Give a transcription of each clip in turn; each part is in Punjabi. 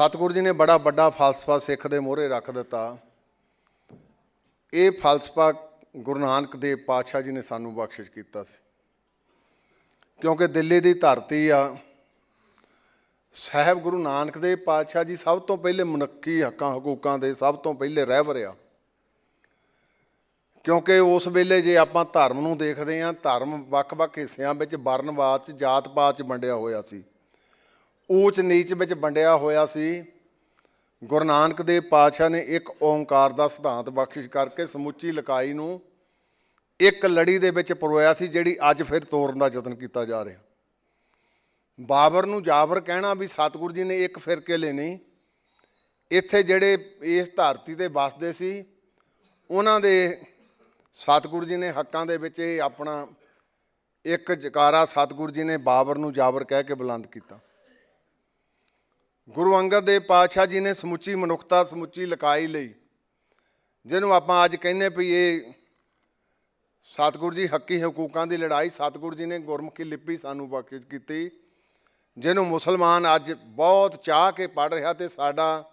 ਸਤਿਗੁਰੂ ਜੀ ਨੇ ਬੜਾ ਵੱਡਾ ਫਲਸਫਾ ਸਿੱਖ ਦੇ ਮੋਹਰੇ ਰੱਖ ਦਿੱਤਾ। ਇਹ ਫਲਸਫਾ ਗੁਰੂ ਨਾਨਕ ਦੇਵ ਪਾਤਸ਼ਾਹ ਜੀ ਨੇ ਸਾਨੂੰ ਬਖਸ਼ਿਸ਼ ਕੀਤਾ ਸੀ। ਕਿਉਂਕਿ ਦਿੱਲੀ ਦੀ ਧਰਤੀ ਆ, ਸਾਹਿਬ ਗੁਰੂ ਨਾਨਕ ਦੇਵ ਪਾਤਸ਼ਾਹ ਜੀ ਸਭ ਤੋਂ ਪਹਿਲੇ ਮਨੁੱਖੀ ਹੱਕਾਂ, ਹਕੂਕਾਂ ਦੇ ਸਭ ਤੋਂ ਪਹਿਲੇ ਰਹਿਬਰ ਆ। ਕਿਉਂਕਿ ਉਸ ਵੇਲੇ ਜੇ ਆਪਾਂ ਧਰਮ ਨੂੰ ਦੇਖਦੇ ਹਾਂ ਧਰਮ ਵੱਖ-ਵੱਖ ਹਿੱਸਿਆਂ ਵਿੱਚ ਵਰਨਵਾਦ ਚ ਜਾਤ-ਪਾਤ ਚ ਵੰਡਿਆ ਹੋਇਆ ਸੀ। ਊਚ ਨੀਚ ਵਿੱਚ ਵੰਡਿਆ ਹੋਇਆ ਸੀ। ਗੁਰੂ ਨਾਨਕ ਦੇਵ ਪਾਤਸ਼ਾਹ ਨੇ ਇੱਕ ਓੰਕਾਰ ਦਾ ਸਿਧਾਂਤ ਬਖਸ਼ਿਸ਼ ਕਰਕੇ ਸਮੁੱਚੀ ਲਕਾਈ ਨੂੰ ਇੱਕ ਲੜੀ ਦੇ ਵਿੱਚ ਪਰੋਇਆ ਸੀ, ਜਿਹੜੀ ਅੱਜ ਫਿਰ ਤੋੜਨ ਦਾ ਯਤਨ ਕੀਤਾ ਜਾ ਰਿਹਾ। ਬਾਬਰ ਨੂੰ ਜਾਬਰ ਕਹਿਣਾ ਵੀ ਸਤਿਗੁਰੂ ਜੀ ਨੇ ਇੱਕ ਫਿਰਕੇ ਲਈ ਨਹੀਂ, ਇੱਥੇ ਜਿਹੜੇ ਇਸ ਧਰਤੀ ਤੇ ਵੱਸਦੇ ਸੀ, ਉਹਨਾਂ ਦੇ ਸਤਿਗੁਰੂ ਜੀ ਨੇ ਹੱਕਾਂ ਦੇ ਵਿੱਚ ਇਹ ਆਪਣਾ ਇੱਕ ਜਕਾਰਾ ਸਤਿਗੁਰੂ ਜੀ ਨੇ ਬਾਬਰ ਨੂੰ ਜਾਬਰ ਕਹਿ ਕੇ ਬੁਲੰਦ ਕੀਤਾ। ਗੁਰੂ ਅੰਗਦ ਦੇਵ ਪਾਤਸ਼ਾਹ ਜੀ ਨੇ ਸਮੁੱਚੀ ਮਨੁੱਖਤਾ, ਸਮੁੱਚੀ ਲਕਾਈ ਲਈ, ਜਿਹਨੂੰ ਆਪਾਂ ਅੱਜ ਕਹਿੰਦੇ ਵੀ ਇਹ ਸਤਿਗੁਰੂ ਜੀ ਹੱਕੀ ਹਕੂਕਾਂ ਦੀ ਲੜਾਈ, ਸਤਿਗੁਰੂ ਜੀ ਨੇ ਗੁਰਮੁਖੀ ਲਿਪੀ ਸਾਨੂੰ ਬਖਸ਼ਿਸ਼ ਕੀਤੀ, ਜਿਹਨੂੰ ਮੁਸਲਮਾਨ ਅੱਜ ਬਹੁਤ ਚਾਹ ਕੇ ਪੜ ਰਿਹਾ ਤੇ ਸਾਡਾ,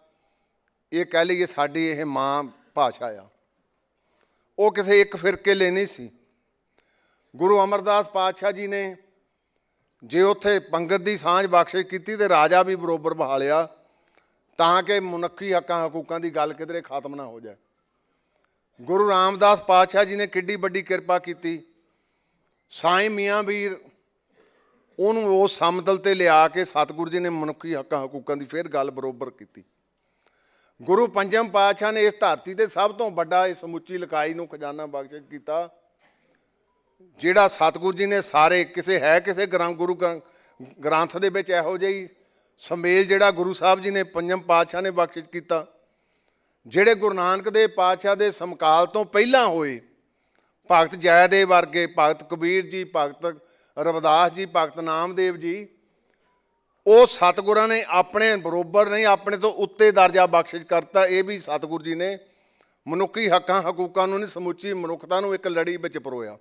ਇਹ ਕਹਿ ਲਈਏ ਸਾਡੀ ਇਹ ਮਾਂ ਭਾਸ਼ਾ ਆ। ਉਹ ਕਿਸੇ ਇੱਕ ਫਿਰਕੇ ਲਈ ਨਹੀਂ ਸੀ। ਗੁਰੂ ਅਮਰਦਾਸ ਪਾਤਸ਼ਾਹ ਜੀ ਨੇ ਜੇ ਉੱਥੇ ਪੰਗਤ ਦੀ ਸਾਂਝ ਬਖਸ਼ਿਸ਼ ਕੀਤੀ ਤੇ ਰਾਜਾ ਵੀ ਬਰੋਬਰ ਬਹਾਲਿਆ ਤਾਂ ਕਿ ਮਨੁੱਖੀ ਹੱਕਾਂ ਹਕੂਕਾਂ ਦੀ ਗੱਲ ਕਿਧਰੇ ਖਤਮ ਨਾ ਹੋ ਜਾਏ। ਗੁਰੂ ਰਾਮਦਾਸ ਪਾਤਸ਼ਾਹ ਜੀ ਨੇ ਕਿੱਡੀ ਵੱਡੀ ਕਿਰਪਾ ਕੀਤੀ। ਸਾਈਂ ਮੀਆਂ ਵੀਰ ਉਹਨੂੰ ਉਸ ਸਮਤਲ ਤੇ ਲਿਆ ਕੇ ਸਤਿਗੁਰੂ ਜੀ ਨੇ ਮਨੁੱਖੀ ਹੱਕਾਂ ਹਕੂਕਾਂ ਦੀ ਫਿਰ ਗੱਲ ਬਰੋਬਰ ਕੀਤੀ। ਗੁਰੂ ਪੰਜਮ ਪਾਤਸ਼ਾਹ ਨੇ ਇਸ ਧਰਤੀ ਤੇ ਸਭ ਤੋਂ ਵੱਡਾ ਇਸ ਸਮੁੱਚੀ ਲਕਾਈ ਨੂੰ ਖਜ਼ਾਨਾ ਬਖਸ਼ਿਸ਼ ਕੀਤਾ। ਜਿਹੜਾ ਸਤਿਗੁਰੂ ਜੀ ਨੇ ਸਾਰੇ ਕਿਸੇ ਹੈ ਕਿਸੇ ਗ੍ਰੰਥ ਗੁਰੂ ਗ੍ਰੰ- ਗ੍ਰੰਥ ਦੇ ਵਿੱਚ ਇਹੋ ਜਿਹੀ ਸਮੇਲ ਜਿਹੜਾ ਗੁਰੂ ਸਾਹਿਬ ਜੀ ਨੇ ਪੰਜਮ ਪਾਤਸ਼ਾਹ ਨੇ ਬਖਸ਼ਿਸ਼ ਕੀਤਾ, ਜਿਹੜੇ ਗੁਰੂ ਨਾਨਕ ਦੇਵ ਪਾਤਸ਼ਾਹ ਦੇ ਸਮਕਾਲ ਤੋਂ ਪਹਿਲਾਂ ਹੋਏ, ਭਗਤ ਜੈਦੇਵ ਵਰਗੇ, ਭਗਤ ਕਬੀਰ ਜੀ, ਭਗਤ ਰਵਿਦਾਸ ਜੀ, ਭਗਤ ਨਾਮਦੇਵ ਜੀ, ਉਹ ਸਤਿਗੁਰਾਂ ਨੇ ਆਪਣੇ ਬਰੋਬਰ ਨਹੀਂ, ਆਪਣੇ ਤੋਂ ਉੱਤੇ ਦਰਜਾ ਬਖਸ਼ਿਸ਼ ਕਰਤਾ, ਇਹ ਵੀ ਸਤਿਗੁਰੂ ਜੀ ਨੇ ਮਨੁੱਖੀ ਹੱਕਾਂ, ਹਕੂਕਾਂ ਨੂੰ ਨਹੀਂ ਸਮੁੱਚੀ ਮਨੁੱਖਤਾ ਨੂੰ ਇੱਕ ਲੜੀ ਵਿੱਚ ਪਰੋਇਆ।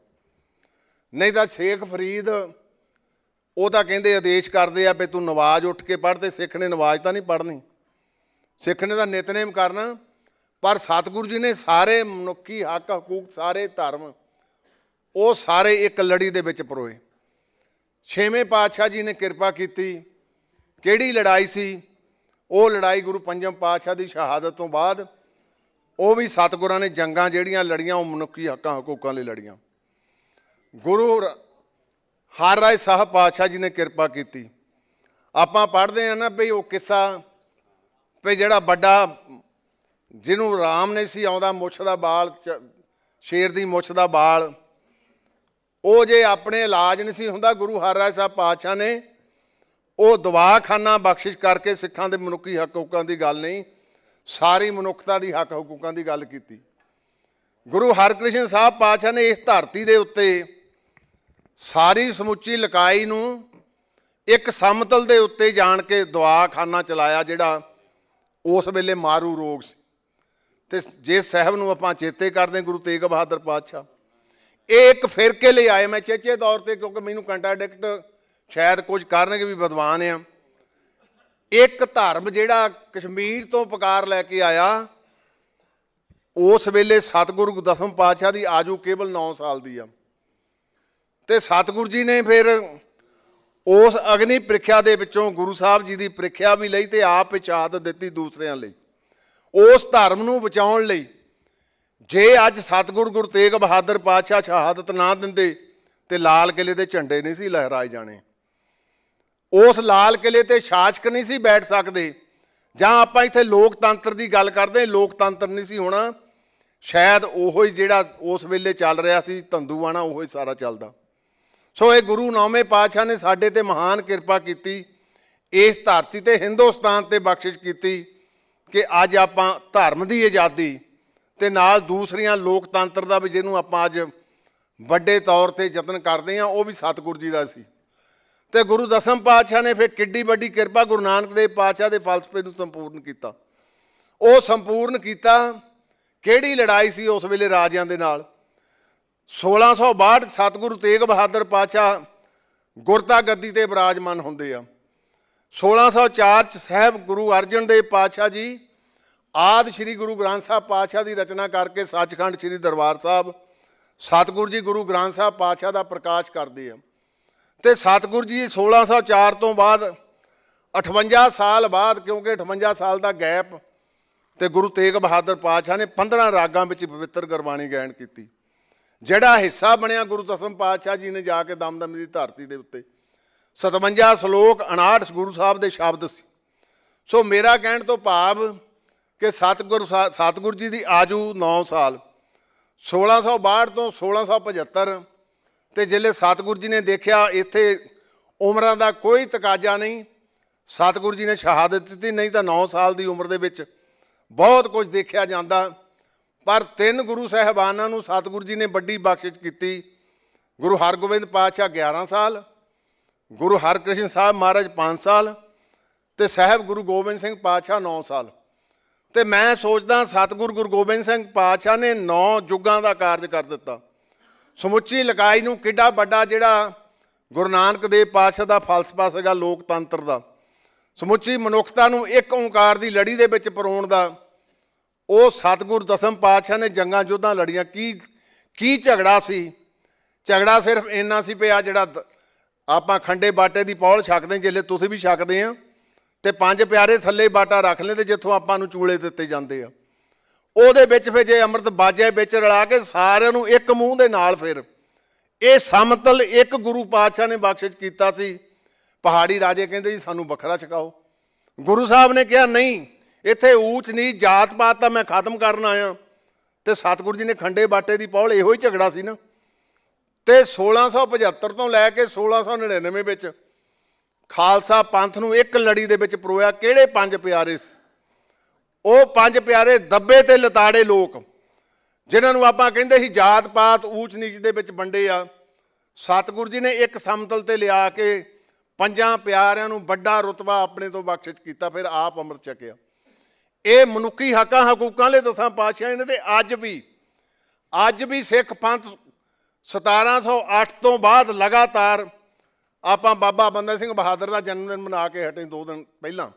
ਨਹੀਂ ਤਾਂ ਸ਼ੇਖ ਫਰੀਦ, ਉਹ ਤਾਂ ਕਹਿੰਦੇ ਆਦੇਸ਼ ਕਰਦੇ ਆ ਵੀ ਤੂੰ ਨਵਾਜ਼ ਉੱਠ ਕੇ ਪੜ੍ਹ ਤੇ ਸਿੱਖ ਨੇ ਨਵਾਜ਼ ਤਾਂ ਨਹੀਂ ਪੜ੍ਹਨੀ। ਸਿੱਖ ਨੇ ਤਾਂ ਨਿਤਨੇਮ ਕਰਨਾ, ਪਰ ਸਤਿਗੁਰੂ ਜੀ ਨੇ ਸਾਰੇ ਮਨੁੱਖੀ ਹੱਕ, ਹਕੂਕ, ਸਾਰੇ ਧਰਮ, ਉਹ ਸਾਰੇ ਇੱਕ ਲੜੀ ਦੇ ਵਿੱਚ ਪਰੋਏ। ਛੇਵੇਂ ਪਾਤਸ਼ਾਹ ਜੀ ਨੇ ਕਿਰਪਾ ਕੀਤੀ। ਕਿਹੜੀ ਲੜਾਈ ਸੀ? ਉਹ ਲੜਾਈ ਗੁਰੂ ਪੰਜਮ ਪਾਤਸ਼ਾਹ ਦੀ ਸ਼ਹਾਦਤ ਤੋਂ ਬਾਅਦ, ਉਹ ਵੀ ਸਤਿਗੁਰਾਂ ਨੇ ਜੰਗਾਂ ਜਿਹੜੀਆਂ ਲੜੀਆਂ, ਉਹ ਮਨੁੱਖੀ ਹੱਕਾਂ, ਹਕੂਕਾਂ ਲਈ ਲੜੀਆਂ। ਗੁਰੂ ਰ- ਹਰ ਰਾਏ ਸਾਹਿਬ ਪਾਤਸ਼ਾਹ ਜੀ ਨੇ ਕਿਰਪਾ ਕੀਤੀ। ਆਪਾਂ ਪੜ੍ਹਦੇ ਆ ਨਾ ਵੀ ਉਹ ਕਿੱਸਾ, ਵੀ ਜਿਹੜਾ ਵੱਡਾ, ਜਿਹਨੂੰ ਰਾਮ ਨੇ ਸੀ ਆਉਂਦਾ, ਮੁੱਛ ਦਾ ਬਾਲ ਚ- ਸ਼ੇਰ ਦੀ ਮੁੱਛ ਦਾ ਬਾਲ। ਉਹ ਜੇ ਆਪਣੇ ਇਲਾਜ ਨਹੀਂ ਸੀ ਹੁੰਦਾ, ਗੁਰੂ ਹਰ ਰਾਏ ਸਾਹਿਬ ਪਾਤਸ਼ਾਹ ਨੇ, ਉਹ ਦਵਾਖਾਨਾ ਬਖਸ਼ਿਸ਼ ਕਰਕੇ ਸਿੱਖਾਂ ਦੇ ਮਨੁੱਖੀ ਹੱਕ ਹਕੂਕਾਂ ਦੀ ਗੱਲ ਨਹੀਂ, ਸਾਰੀ ਮਨੁੱਖਤਾ ਦੀ ਹੱਕ ਹਕੂਕਾਂ ਦੀ ਗੱਲ ਕੀਤੀ। ਗੁਰੂ ਹਰਕ੍ਰਿਸ਼ਨ ਸਾਹਿਬ ਪਾਤਸ਼ਾਹ ਨੇ ਇਸ ਧਰਤੀ ਦੇ ਉੱਤੇ ਸਾਰੀ ਸਮੁੱਚੀ ਲਕਾਈ ਨੂੰ ਇੱਕ ਸਮਤਲ ਦੇ ਉੱਤੇ ਜਾਣ ਕੇ ਦਵਾਖਾਨਾ ਚਲਾਇਆ ਜਿਹੜਾ ਉਸ ਵੇਲੇ ਮਾਰੂ ਰੋਗ ਸੀ। ਤੇ ਜੇ ਸਾਹਿਬ ਨੂੰ ਆਪਾਂ ਚੇਤੇ ਕਰਦੇ ਹਾਂ ਗੁਰੂ ਤੇਗ ਬਹਾਦਰ ਪਾਤਸ਼ਾਹ, ਇਹ ਇੱਕ ਫਿਰਕੇ ਲਈ ਆਏ ਮੈਂ ਚੇਚੇ ਤੌਰ ਤੇ ਕਿਉਂਕਿ ਮੈਨੂੰ ਕੰਟਰਾਡਿਕਟ ਸ਼ਾਇਦ ਕੁਝ ਕਰਨਗੇ ਵੀ ਵਿਦਵਾਨ ਆ। ਇੱਕ ਧਰਮ ਜਿਹੜਾ ਕਸ਼ਮੀਰ ਤੋਂ ਪੁਕਾਰ ਲੈ ਕੇ ਆਇਆ, ਉਸ ਵੇਲੇ ਸਤਿਗੁਰੂ ਦਸਮ ਪਾਤਸ਼ਾਹ ਦੀ ਆਜੂ ਕੇਵਲ 9 ਸਾਲ ਦੀ ਆ। ਤੇ ਸਤਿਗੁਰੂ ਜੀ ਨੇ ਫਿਰ ਉਸ ਅਗਨੀ ਪ੍ਰੀਖਿਆ ਦੇ ਵਿੱਚੋਂ ਗੁਰੂ ਸਾਹਿਬ ਜੀ ਦੀ ਪ੍ਰੀਖਿਆ ਵੀ ਲਈ ਤੇ ਆਪ ਹੀ ਸ਼ਹਾਦਤ ਦਿੱਤੀ ਦੂਸਰਿਆਂ ਲਈ। ਉਸ ਧਰਮ ਨੂੰ ਬਚਾਉਣ ਲਈ ਜੇ ਅੱਜ ਸਤਿਗੁਰ ਗੁਰੂ ਤੇਗ ਬਹਾਦਰ ਪਾਤਸ਼ਾਹ ਸ਼ਹਾਦਤ ਨਾ ਦਿੰਦੇ ਤੇ ਲਾਲ ਕਿਲੇ ਦੇ ਝੰਡੇ ਨਹੀਂ ਸੀ ਲਹਿਰਾਏ ਜਾਣੇ। ਉਸ ਲਾਲ ਕਿਲੇ ਤੇ ਸ਼ਾਸਕ ਨਹੀਂ ਸੀ ਬੈਠ ਸਕਦੇ ਜਾਂ ਆਪਾਂ ਇੱਥੇ ਲੋਕਤੰਤਰ ਦੀ ਗੱਲ ਕਰਦੇ ਲੋਕਤੰਤਰ ਨਹੀਂ ਸੀ ਹੋਣਾ, ਸ਼ਾਇਦ ਉਹੋ ਹੀ ਜਿਹੜਾ ਉਸ ਵੇਲੇ ਚੱਲ ਰਿਹਾ ਸੀ, ਧੰਦੂਆਣਾ ਉਹੋ ਹੀ ਸਾਰਾ ਚੱਲਦਾ। ਸੋ ਇਹ ਗੁਰੂ ਨੌਵੇਂ ਪਾਤਸ਼ਾਹ ਨੇ ਸਾਡੇ ਤੇ ਮਹਾਨ ਕਿਰਪਾ ਕੀਤੀ, ਇਸ ਧਰਤੀ ਤੇ ਹਿੰਦੁਸਤਾਨ ਤੇ ਬਖਸ਼ਿਸ਼ ਕੀਤੀ ਕਿ ਅੱਜ ਆਪਾਂ ਧਰਮ ਦੀ ਆਜ਼ਾਦੀ ਤੇ ਨਾਲ ਦੂਸਰੀਆਂ ਲੋਕਤੰਤਰ ਦਾ ਵੀ ਜਿਹਨੂੰ ਆਪਾਂ ਅੱਜ ਵੱਡੇ ਤੌਰ ਤੇ ਯਤਨ ਕਰਦੇ ਹਾਂ, ਉਹ ਵੀ ਸਤਿਗੁਰੂ ਜੀ ਦਾ ਸੀ। ਤੇ ਗੁਰੂ ਦਸਮ ਪਾਤਸ਼ਾਹ ਨੇ ਫਿਰ ਕਿੱਡੀ ਵੱਡੀ ਕਿਰਪਾ ਗੁਰੂ ਨਾਨਕ ਦੇਵ ਪਾਤਸ਼ਾਹ ਦੇ ਫਲਸਫੇ ਨੂੰ ਸੰਪੂਰਨ ਕੀਤਾ। ਉਹ ਸੰਪੂਰਨ ਕੀਤਾ, ਕਿਹੜੀ ਲੜਾਈ ਸੀ ਉਸ ਵੇਲੇ ਰਾਜਿਆਂ ਦੇ ਨਾਲ? 1662 ਸਤਿਗੁਰੂ ਤੇਗ ਬਹਾਦਰ ਪਾਤਸ਼ਾਹ ਗੁਰਤਾ ਗੱਦੀ ਤੇ ਬਿਰਾਜਮਾਨ ਹੁੰਦੇ ਆ। 1604 ਚ ਸਾਹਿਬ ਗੁਰੂ ਅਰਜਨ ਦੇਵ ਪਾਤਸ਼ਾਹ ਜੀ ਆਦ ਸ੍ਰੀ ਗੁਰੂ ਗ੍ਰੰਥ ਸਾਹਿਬ ਪਾਤਸ਼ਾਹ ਦੀ ਰਚਨਾ ਕਰਕੇ ਸੱਚਖੰਡ ਸ੍ਰੀ ਦਰਬਾਰ ਸਾਹਿਬ ਸਤਿਗੁਰੂ ਜੀ ਗੁਰੂ ਗ੍ਰੰਥ ਸਾਹਿਬ ਪਾਤਸ਼ਾਹ ਦਾ ਪ੍ਰਕਾਸ਼ ਕਰਦੇ ਆ। ਤੇ ਸਤਿਗੁਰੂ ਜੀ 1604 ਤੋਂ ਬਾਅਦ 58 ਸਾਲ ਬਾਅਦ, ਕਿਉਂਕਿ 58 ਸਾਲ ਦਾ ਗੈਪ, ਤੇ ਗੁਰੂ ਤੇਗ ਬਹਾਦਰ ਪਾਤਸ਼ਾਹ ਨੇ 15 ਰਾਗਾਂ ਵਿੱਚ ਪਵਿੱਤਰ ਗੁਰਬਾਣੀ ਗਾਇਨ ਕੀਤੀ। ਜਿਹੜਾ ਹਿੱਸਾ ਬਣਿਆ ਗੁਰੂ ਦਸਮ ਪਾਤਸ਼ਾਹ ਜੀ ਨੇ ਜਾ ਕੇ ਦਮਦਮੀ ਦੀ ਧਰਤੀ ਦੇ ਉੱਤੇ। 57 ਸ਼ਲੋਕ 59 ਗੁਰੂ ਸਾਹਿਬ ਦੇ ਸ਼ਬਦ ਸੀ। ਸੋ ਮੇਰਾ ਕਹਿਣ ਤੋਂ ਭਾਵ ਕਿ ਸਤਿਗੁਰ ਸਾ- ਸਤਿਗੁਰ ਜੀ ਦੀ ਆਜੂ 9 ਸਾਲ 1662 ਤੋਂ 1675 ਤੇ ਜਿਲੇ ਸਤਿਗੁਰ ਜੀ ਨੇ ਦੇਖਿਆ ਇੱਥੇ ਉਮਰਾਂ ਦਾ ਕੋਈ ਤਕਾਜ਼ਾ ਨਹੀਂ, ਸਤਿਗੁਰ ਜੀ ਨੇ ਸ਼ਹਾਦਤ ਦਿੱਤੀ, ਨਹੀਂ ਤਾਂ 9 ਸਾਲ ਦੀ ਉਮਰ ਦੇ ਵਿੱਚ ਬਹੁਤ ਕੁਝ ਦੇਖਿਆ ਜਾਂਦਾ। ਪਰ ਤਿੰਨ ਗੁਰੂ ਸਾਹਿਬਾਨਾਂ ਨੂੰ ਸਤਿਗੁਰੂ ਜੀ ਨੇ ਵੱਡੀ ਬਖਸ਼ਿਸ਼ ਕੀਤੀ। ਗੁਰੂ ਹਰਗੋਬਿੰਦ ਪਾਤਸ਼ਾਹ 11 ਸਾਲ, ਗੁਰੂ ਹਰਕ੍ਰਿਸ਼ਨ ਸਾਹਿਬ ਮਹਾਰਾਜ 5 ਸਾਲ ਤੇ ਸਾਹਿਬ ਗੁਰੂ ਗੋਬਿੰਦ ਸਿੰਘ ਪਾਤਸ਼ਾਹ 9 ਸਾਲ। ਤੇ ਮੈਂ ਸੋਚਦਾ ਸਤਿਗੁਰੂ ਗੁਰੂ ਗੋਬਿੰਦ ਸਿੰਘ ਪਾਤਸ਼ਾਹ ਨੇ 9 ਯੁੱਗਾਂ ਦਾ ਕਾਰਜ ਕਰ ਦਿੱਤਾ। ਸਮੁੱਚੀ ਲਕਾਈ ਨੂੰ ਕਿੱਡਾ ਵੱਡਾ ਜਿਹੜਾ ਗੁਰੂ ਨਾਨਕ ਦੇਵ ਪਾਤਸ਼ਾਹ ਦਾ ਫਲਸਫਾ ਸੀਗਾ, ਲੋਕਤੰਤਰ ਦਾ। ਸਮੁੱਚੀ ਮਨੁੱਖਤਾ ਨੂੰ ਇੱਕ ਓੰਕਾਰ ਦੀ ਲੜੀ ਦੇ ਵਿੱਚ ਪਰੋਣ ਦਾ ਉਹ ਸਤਿਗੁਰ ਦਸਮ ਪਾਤਸ਼ਾਹ ਨੇ ਜੰਗਾਂ ਯੁੱਧਾਂ ਲੜੀਆਂ। ਕੀ ਕੀ ਝਗੜਾ ਸੀ? ਝਗੜਾ ਸਿਰਫ ਇੰਨਾ ਸੀ ਪਿਆ ਜਿਹੜਾ ਆਪਾਂ ਖੰਡੇ ਬਾਟੇ ਦੀ ਪੌਲ ਛਕਦੇ ਹਾਂ, ਤੁਸੀਂ ਵੀ ਛਕਦੇ ਆ ਤੇ ਪੰਜ ਪਿਆਰੇ ਥੱਲੇ ਬਾਟਾ ਰੱਖ ਲੈਂਦੇ ਜਿੱਥੋਂ ਆਪਾਂ ਨੂੰ ਚੂਲੇ ਦਿੱਤੇ ਜਾਂਦੇ ਆ। ਉਹਦੇ ਵਿੱਚ ਫਿਰ ਜੇ ਅੰਮ੍ਰਿਤ ਬਾਜੇ ਵਿੱਚ ਰਲਾ ਕੇ ਸਾਰਿਆਂ ਨੂੰ ਇੱਕ ਮੂੰਹ ਦੇ ਨਾਲ ਫਿਰ। ਇਹ ਸਮਤਲ ਇੱਕ ਗੁਰੂ ਪਾਤਸ਼ਾਹ ਨੇ ਬਖਸ਼ਿਸ਼ ਕੀਤਾ ਸੀ। ਪਹਾੜੀ ਰਾਜੇ ਕਹਿੰਦੇ ਜੀ ਸਾਨੂੰ ਵੱਖਰਾ ਛਕਾਓ। ਗੁਰੂ ਸਾਹਿਬ ਨੇ ਕਿਹਾ ਨਹੀਂ ਇੱਥੇ ਊਚ ਨੀਚ ਜਾਤ ਪਾਤ ਤਾਂ ਮੈਂ ਖਤਮ ਕਰਨ ਆਇਆ। ਤੇ ਸਤਿਗੁਰੂ ਜੀ ਨੇ ਖੰਡੇ ਬਾਟੇ ਦੀ ਪੌਲ ਇਹੋ ਹੀ ਝਗੜਾ ਸੀ ਨਾ। ਤੇ 1675 ਤੋਂ ਲੈ ਕੇ 1699 ਵਿੱਚ ਖਾਲਸਾ ਪੰਥ ਨੂੰ ਇੱਕ ਲੜੀ ਦੇ ਵਿੱਚ ਪਰੋਇਆ ਕਿਹੜੇ ਪੰਜ ਪਿਆਰੇ ਉਹ ਪੰਜ ਪਿਆਰੇ ਦੱਬੇ ਤੇ ਲਤਾੜੇ ਲੋਕ, ਜਿਨ੍ਹਾਂ ਨੂੰ ਆਪਾਂ ਕਹਿੰਦੇ ਸੀ ਜਾਤ ਪਾਤ ਊਚ ਨੀਚ ਦੇ ਵਿੱਚ ਵੰਡੇ ਆ। ਸਤਿਗੁਰੂ ਜੀ ਨੇ ਇੱਕ ਸਮਤਲ ਤੇ ਲਿਆ ਕੇ ਪੰਜਾਂ ਪਿਆਰਿਆਂ ਨੂੰ ਵੱਡਾ ਰੁਤਬਾ ਆਪਣੇ ਤੋਂ ਬਖਸ਼ਿਸ਼ ਕੀਤਾ, ਫਿਰ ਆਪ ਅੰਮ੍ਰਿਤ ਛਕਿਆ। ਇਹ ਮਨੁੱਖੀ ਹੱਕਾਂ, ਹਕੂਕਾਂ ਲਈ ਦਸਾਂ ਪਾਤਸ਼ਾਹਾਂ ਨੇ ਤੇ ਅੱਜ ਵੀ ਅੱਜ ਵੀ ਸਿੱਖ ਪੰਥ 1708 ਤੋਂ ਬਾਅਦ ਲਗਾਤਾਰ ਆਪਾਂ ਬਾਬਾ ਬੰਦਾ ਸਿੰਘ ਬਹਾਦਰ ਦਾ ਜਨਮ ਦਿਨ ਮਨਾ ਕੇ ਹਟੇ ਦੋ ਦਿਨ ਪਹਿਲਾਂ।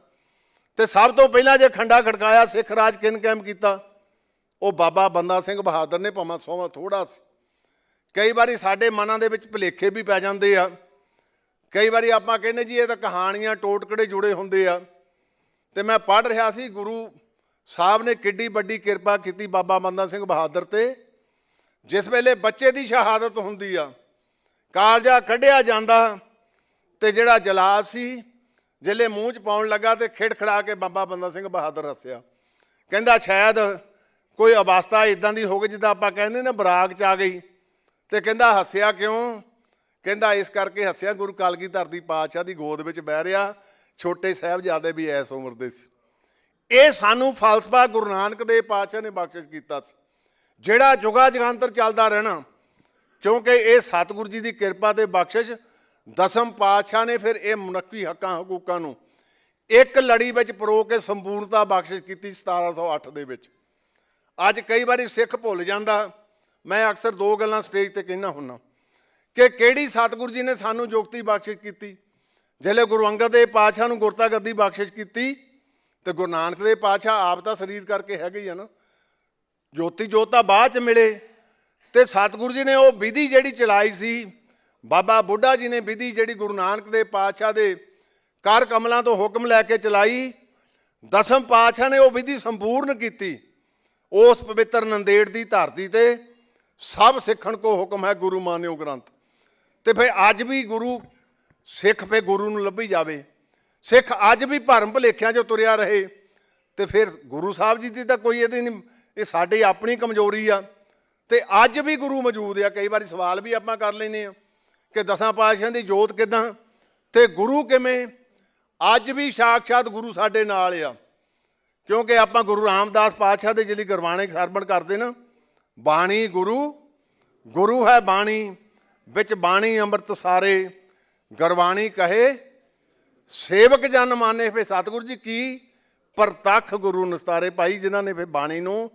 ਤੇ ਸਭ ਤੋਂ ਪਹਿਲਾਂ ਜੇ ਖੰਡਾ ਖੜਕਾਇਆ, ਸਿੱਖ ਰਾਜ ਕਿਨ ਕਾਇਮ ਕੀਤਾ? ਉਹ ਬਾਬਾ ਬੰਦਾ ਸਿੰਘ ਬਹਾਦਰ ਨੇ, ਭਾਵੇਂ ਸੋਵਾ ਥੋੜਾ ਸੀ। ਕਈ ਵਾਰੀ ਸਾਡੇ ਮਨਾਂ ਦੇ ਵਿੱਚ ਭੁਲੇਖੇ ਵੀ ਪੈ ਜਾਂਦੇ ਆ। ਕਈ ਵਾਰੀ ਆਪਾਂ ਕਹਿੰਦੇ ਜੀ, ਇਹ ਤਾਂ ਕਹਾਣੀਆਂ ਟੋਟਕੜੇ ਜੁੜੇ ਹੁੰਦੇ ਆ। ਤੇ ਮੈਂ ਪੜ੍ਹ ਰਿਹਾ ਸੀ, ਗੁਰੂ ਸਾਹਿਬ ਨੇ ਕਿੱਡੀ ਵੱਡੀ ਕਿਰਪਾ ਕੀਤੀ ਬਾਬਾ ਬੰਦਾ ਸਿੰਘ ਬਹਾਦਰ ਤੇ, ਜਿਸ ਵੇਲੇ ਬੱਚੇ ਦੀ ਸ਼ਹਾਦਤ ਹੁੰਦੀ ਆ, ਕਾਲਜਾ ਕੱਢਿਆ ਜਾਂਦਾ ਤੇ ਜਿਹੜਾ ਜਲਾਦ ਸੀ ਜਿਲੇ ਮੂੰਹ 'ਚ ਪਾਉਣ ਲੱਗਾ ਤੇ ਖਿੜਖੜਾ ਕੇ ਬਾਬਾ ਬੰਦਾ ਸਿੰਘ ਬਹਾਦਰ ਹੱਸਿਆ। ਕਹਿੰਦਾ ਸ਼ਾਇਦ ਕੋਈ ਅਵਸਥਾ ਇਦਾਂ ਦੀ ਹੋ ਗਈ ਜਿੱਦਾਂ ਆਪਾਂ ਕਹਿੰਦੇ ਨਾ ਬਰਾਗ 'ਚ ਆ ਗਈ। ਤੇ ਕਹਿੰਦਾ ਹੱਸਿਆ ਕਿਉਂ? ਕਹਿੰਦਾ ਇਸ ਕਰਕੇ ਹੱਸਿਆ ਗੁਰੂ ਕਲਗੀਧਰ ਦੀ ਪਾਤਸ਼ਾਹ ਦੀ ਗੋਦ ਵਿੱਚ ਬਹਿ ਰਿਹਾ ਛੋਟੇ ਸਾਹਿਬਜ਼ਾਦੇ ਵੀ ਐਸ ਉਮਰ ਦੇ ਸੀ। ਇਹ ਸਾਨੂੰ ਫਲਸਫਾ ਗੁਰੂ ਨਾਨਕ ਦੇਵ ਪਾਤਸ਼ਾਹ ਨੇ ਬਖਸ਼ਿਸ਼ ਕੀਤਾ ਸੀ। ਜਿਹੜਾ ਜੁਗਾ ਜਗਾਂਤਰ ਚੱਲਦਾ ਰਹਿਣਾ, ਕਿਉਂਕਿ ਇਹ ਸਤਿਗੁਰੂ ਜੀ ਦੀ ਕਿਰਪਾ ਤੇ ਬਖਸ਼ਿਸ਼, ਦਸਮ ਪਾਤਸ਼ਾਹ ਨੇ ਫਿਰ ਇਹ ਮਨੁੱਖੀ ਹੱਕਾਂ ਹਕੂਕਾਂ ਨੂੰ ਇੱਕ ਲੜੀ ਵਿੱਚ ਪਰੋ ਕੇ ਸੰਪੂਰਨਤਾ ਬਖਸ਼ਿਸ਼ ਕੀਤੀ 1708 ਦੇ ਵਿੱਚ। ਅੱਜ ਕਈ ਵਾਰੀ ਸਿੱਖ ਭੁੱਲ ਜਾਂਦਾ। ਮੈਂ ਅਕਸਰ ਦੋ ਗੱਲਾਂ ਸਟੇਜ ਤੇ ਕਹਿਣਾ ਹੁੰਨਾ ਕਿ ਕਿਹੜੀ ਸਤਿਗੁਰੂ ਜੀ ਨੇ ਸਾਨੂੰ ਜੋਗਤੀ ਬਖਸ਼ਿਸ਼ ਕੀਤੀ? ਜਿਹੜੇ ਗੁਰੂ ਅੰਗਦ ਦੇਵ ਪਾਤਸ਼ਾਹ ਨੂੰ ਗੁਰਤਾ ਗੱਦੀ ਬਖਸ਼ਿਸ਼ ਕੀਤੀ, ਤੇ ਗੁਰੂ ਨਾਨਕ ਦੇਵ ਪਾਤਸ਼ਾਹ ਆਪ ਤਾਂ ਸਰੀਰ ਕਰਕੇ ਹੈਗੇ ਹੀ ਆ ਨਾ। ਜੋਤੀ ਜੋਤ ਤਾਂ ਬਾਅਦ ਚ ਮਿਲੇ, ਤੇ ਸਤਿਗੁਰੂ ਜੀ ਨੇ ਉਹ ਵਿਧੀ ਜਿਹੜੀ ਚਲਾਈ ਸੀ, ਬਾਬਾ ਬੁੱਢਾ ਜੀ ਨੇ ਵਿਧੀ ਜਿਹੜੀ ਗੁਰੂ ਨਾਨਕ ਦੇਵ ਪਾਤਸ਼ਾਹ ਦੇ ਕਰ ਕਮਲਾਂ ਤੋਂ ਹੁਕਮ ਲੈ ਕੇ ਚਲਾਈ, ਦਸਮ ਪਾਤਸ਼ਾਹ ਨੇ ਉਹ ਵਿਧੀ ਸੰਪੂਰਨ ਕੀਤੀ, ਉਸ ਪਵਿੱਤਰ ਨੰਦੇੜ ਦੀ ਧਰਤੀ ਤੇ ਸਭ ਸਿੱਖਣ ਕੋ ਹੁਕਮ ਹੈ ਗੁਰੂ ਮਾਨਿਓ ਗ੍ਰੰਥ। ਤੇ ਫਿਰ ਅੱਜ ਵੀ ਗੁਰੂ ਸਿੱਖ ਫੇ ਗੁਰੂ ਨੂੰ ਲੱਭੀ ਜਾਵੇ। ਸਿੱਖ ਅੱਜ ਵੀ ਭਰਮ ਭਲੇਖਿਆਂ 'ਚ ਤੁਰਿਆ ਰਹੇ। ਤੇ ਫਿਰ ਗੁਰੂ ਸਾਹਿਬ ਜੀ ਦੀ ਤਾਂ ਕੋਈ ਇਹਦੀ ਨਹੀਂ, ਇਹ ਸਾਡੀ ਆਪਣੀ ਕਮਜ਼ੋਰੀ ਆ। ਤੇ ਅੱਜ ਵੀ ਗੁਰੂ ਮੌਜੂਦ ਆ। ਕਈ ਵਾਰੀ ਸਵਾਲ ਵੀ ਆਪਾਂ ਕਰ ਲੈਨੇ ਆ ਕਿ ਦਸਾਂ ਪਾਤਸ਼ਾਹਾਂ ਦੀ ਜੋਤ ਕਿਦਾਂ? ਤੇ ਗੁਰੂ ਕਿਵੇਂ? ਅੱਜ ਵੀ ਸਾਖਸ਼ਾਤ ਗੁਰੂ ਸਾਡੇ ਨਾਲ ਆ। ਕਿਉਂਕਿ ਆਪਾਂ ਗੁਰੂ ਰਾਮਦਾਸ ਪਾਤਸ਼ਾਹ ਦੇ ਜਿਹੜੀ ਗੁਰਬਾਣੀ ਸਰਵਣ ਕਰਦੇ ਨਾ, ਬਾਣੀ ਗੁਰੂ ਗੁਰੂ ਹੈ ਬਾਣੀ, ਵਿੱਚ ਬਾਣੀ ਅੰਮ੍ਰਿਤ ਸਾਰੇ ਗੁਰਬਾਣੀ ਕਹੇ, ਸੇਵਕ ਜਨ ਮਾਨੇ ਫੇ ਸਤਿਗੁਰੂ ਜੀ ਕੀ ਪ੍ਰਤੱਖ ਗੁਰੂ ਨਸਤਾਰੇ ਭਾਈ ਜਿਨ੍ਹਾਂ ਨੇ ਫੇ ਬਾਣੀ ਨੂੰ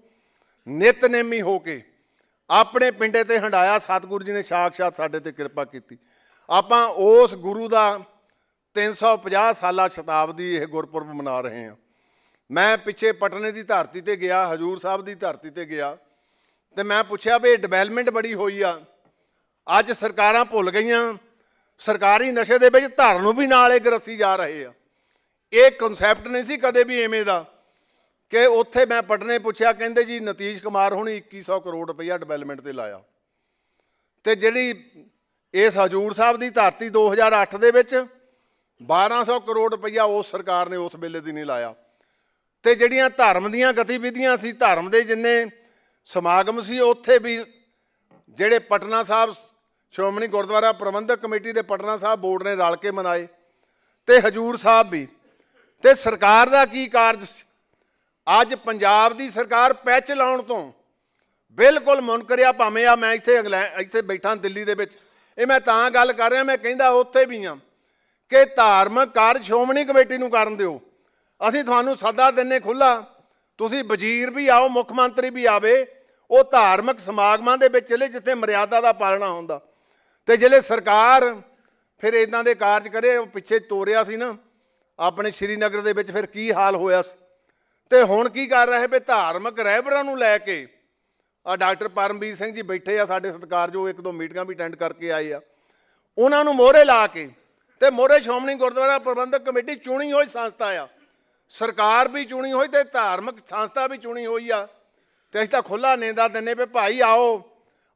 ਨਿਤਨੇਮੀ ਹੋ ਕੇ ਆਪਣੇ ਪਿੰਡੇ ਤੇ ਹੰਡਾਇਆ, ਸਤਿਗੁਰੂ ਜੀ ਨੇ ਸਾਖਸ਼ਾਤ ਸਾਡੇ ਤੇ ਕਿਰਪਾ ਕੀਤੀ। ਆਪਾਂ ਉਸ ਗੁਰੂ ਦਾ 350 ਸਾਲਾ ਸ਼ਤਾਬਦੀ ਇਹ ਗੁਰਪੁਰਬ ਮਨਾ ਰਹੇ ਹਾਂ। ਮੈਂ ਪਿੱਛੇ ਪਟਨੇ ਦੀ ਧਰਤੀ ਤੇ ਗਿਆ, ਹਜੂਰ ਸਾਹਿਬ ਦੀ ਧਰਤੀ ਤੇ ਗਿਆ ਤੇ ਮੈਂ ਪੁੱਛਿਆ ਵੀ ਡਿਵੈਲਪਮੈਂਟ ਬੜੀ ਹੋਈ ਆ। ਅੱਜ ਸਰਕਾਰਾਂ ਭੁੱਲ ਗਈਆਂ ਸਰਕਾਰੀ ਨਸ਼ੇ ਦੇ ਵਿੱਚ ਧਰ ਨੂੰ ਵੀ ਨਾਲ ਇਹ ਗਰਸੀ ਜਾ ਰਹੇ ਆ। ਇਹ ਕਨਸੈਪਟ ਨਹੀਂ ਸੀ ਕਦੇ ਵੀ ਐਵੇਂ ਦਾ ਕਿ ਉੱਥੇ ਮੈਂ ਪਟਨੇ ਪੁੱਛਿਆ, ਕਹਿੰਦੇ ਜੀ ਨਤੀਸ਼ ਕੁਮਾਰ ਹੁਣੀ 2100 ਕਰੋੜ ਰੁਪਈਆ ਡਿਵੈਲਪਮੈਂਟ ਤੇ ਲਾਇਆ। ਤੇ ਜਿਹੜੀ ਇਸ ਹਜੂਰ ਸਾਹਿਬ ਦੀ ਧਰਤੀ 2008 ਦੇ ਵਿੱਚ 1200 ਕਰੋੜ ਰੁਪਈਆ ਉਸ ਸਰਕਾਰ ਨੇ ਉਸ ਵੇਲੇ ਦੀ ਨਹੀਂ ਲਾਇਆ। ਤੇ ਜਿਹੜੀਆਂ ਧਰਮ ਦੀਆਂ ਗਤੀਵਿਧੀਆਂ ਸੀ, ਧਰਮ ਦੇ ਜਿੰਨੇ ਸਮਾਗਮ ਸੀ, ਉੱਥੇ ਵੀ ਜਿਹੜੇ ਪਟਨਾ ਸਾਹਿਬ ਸ਼੍ਰੋਮਣੀ ਗੁਰਦੁਆਰਾ ਪ੍ਰਬੰਧਕ ਕਮੇਟੀ ਦੇ ਪਟਨਾ ਸਾਹਿਬ ਬੋਰਡ ਨੇ ਰਲ ਕੇ ਮਨਾਏ ਤੇ ਹਜੂਰ ਸਾਹਿਬ ਵੀ। ਤੇ ਸਰਕਾਰ ਦਾ ਕੀ ਕਾਰਜ ਅੱਜ ਪੰਜਾਬ ਦੀ ਸਰਕਾਰ ਪੈਚ ਲਾਉਣ ਤੋਂ ਬਿਲਕੁਲ ਮੁਨਕਰਿਆ ਭਾਵੇਂ ਆ, ਮੈਂ ਇੱਥੇ ਇੰਗਲੈਂਡ ਇੱਥੇ ਬੈਠਾ ਦਿੱਲੀ ਦੇ ਵਿੱਚ। ਇਹ ਮੈਂ ਤਾਂ ਗੱਲ ਕਰ ਰਿਹਾ, ਮੈਂ ਕਹਿੰਦਾ ਉੱਥੇ ਵੀ ਆ ਕਿ ਧਾਰਮਿਕ ਕਾਰਜ ਸ਼੍ਰੋਮਣੀ ਕਮੇਟੀ ਨੂੰ ਕਰਨ ਦਿਓ। ਅਸੀਂ ਤੁਹਾਨੂੰ ਸੱਦਾ ਦਿੰਨੇ ਖੁੱਲਾ ਤੁਸੀਂ ਵਜ਼ੀਰ ਵੀ ਆਓ, ਮੁੱਖ ਮੰਤਰੀ ਵੀ ਆਵੇ, ਉਹ ਧਾਰਮਿਕ ਸਮਾਗਮਾਂ ਦੇ ਵਿੱਚ ਚਲੇ ਜਿੱਥੇ ਮਰਿਆਦਾ ਦਾ ਪਾਲਣਾ ਹੁੰਦਾ। ਤੇ ਜਿਹੜੇ ਸਰਕਾਰ ਫਿਰ ਇਦਾਂ ਦੇ ਕਾਰਜ ਕਰੇ, ਉਹ ਪਿੱਛੇ ਤੋਰਿਆ ਸੀ ਨਾ, ਆਪਣੇ ਸ਼੍ਰੀਨਗਰ ਦੇ ਵਿੱਚ ਫਿਰ ਕੀ ਹਾਲ ਹੋਇਆ ਸੀ? ਤੇ ਹੁਣ ਕੀ ਕਰ ਰਹੇ ਵੀ ਧਾਰਮਿਕ ਰਹਿਬਰਾਂ ਨੂੰ ਲੈ ਕੇ ਆ ਡਾਕਟਰ ਪਰਮਵੀਰ ਸਿੰਘ ਜੀ ਬੈਠੇ ਆ ਸਾਡੇ ਸਤਿਕਾਰਯੋਗ ਇੱਕ ਦੋ ਮੀਟਿੰਗਾਂ ਵੀ ਅਟੈਂਡ ਕਰਕੇ ਆਏ ਆ। ਉਹਨਾਂ ਨੂੰ ਮੋਹਰੇ ਲਾ ਕੇ ਤੇ ਮੋਹਰੇ ਸ਼੍ਰੋਮਣੀ ਗੁਰਦੁਆਰਾ ਪ੍ਰਬੰਧਕ ਕਮੇਟੀ ਚੁਣੀ ਹੋਈ ਸੰਸਥਾ ਆ। ਸਰਕਾਰ ਵੀ ਚੁਣੀ ਹੋਈ ਤੇ ਧਾਰਮਿਕ ਸੰਸਥਾ ਵੀ ਚੁਣੀ ਹੋਈ ਆ। ਤੇ ਅਸੀਂ ਤਾਂ ਖੁੱਲਾ ਨੇਂਦਾ ਦਿੰਨੇ ਵੀ ਭਾਈ ਆਓ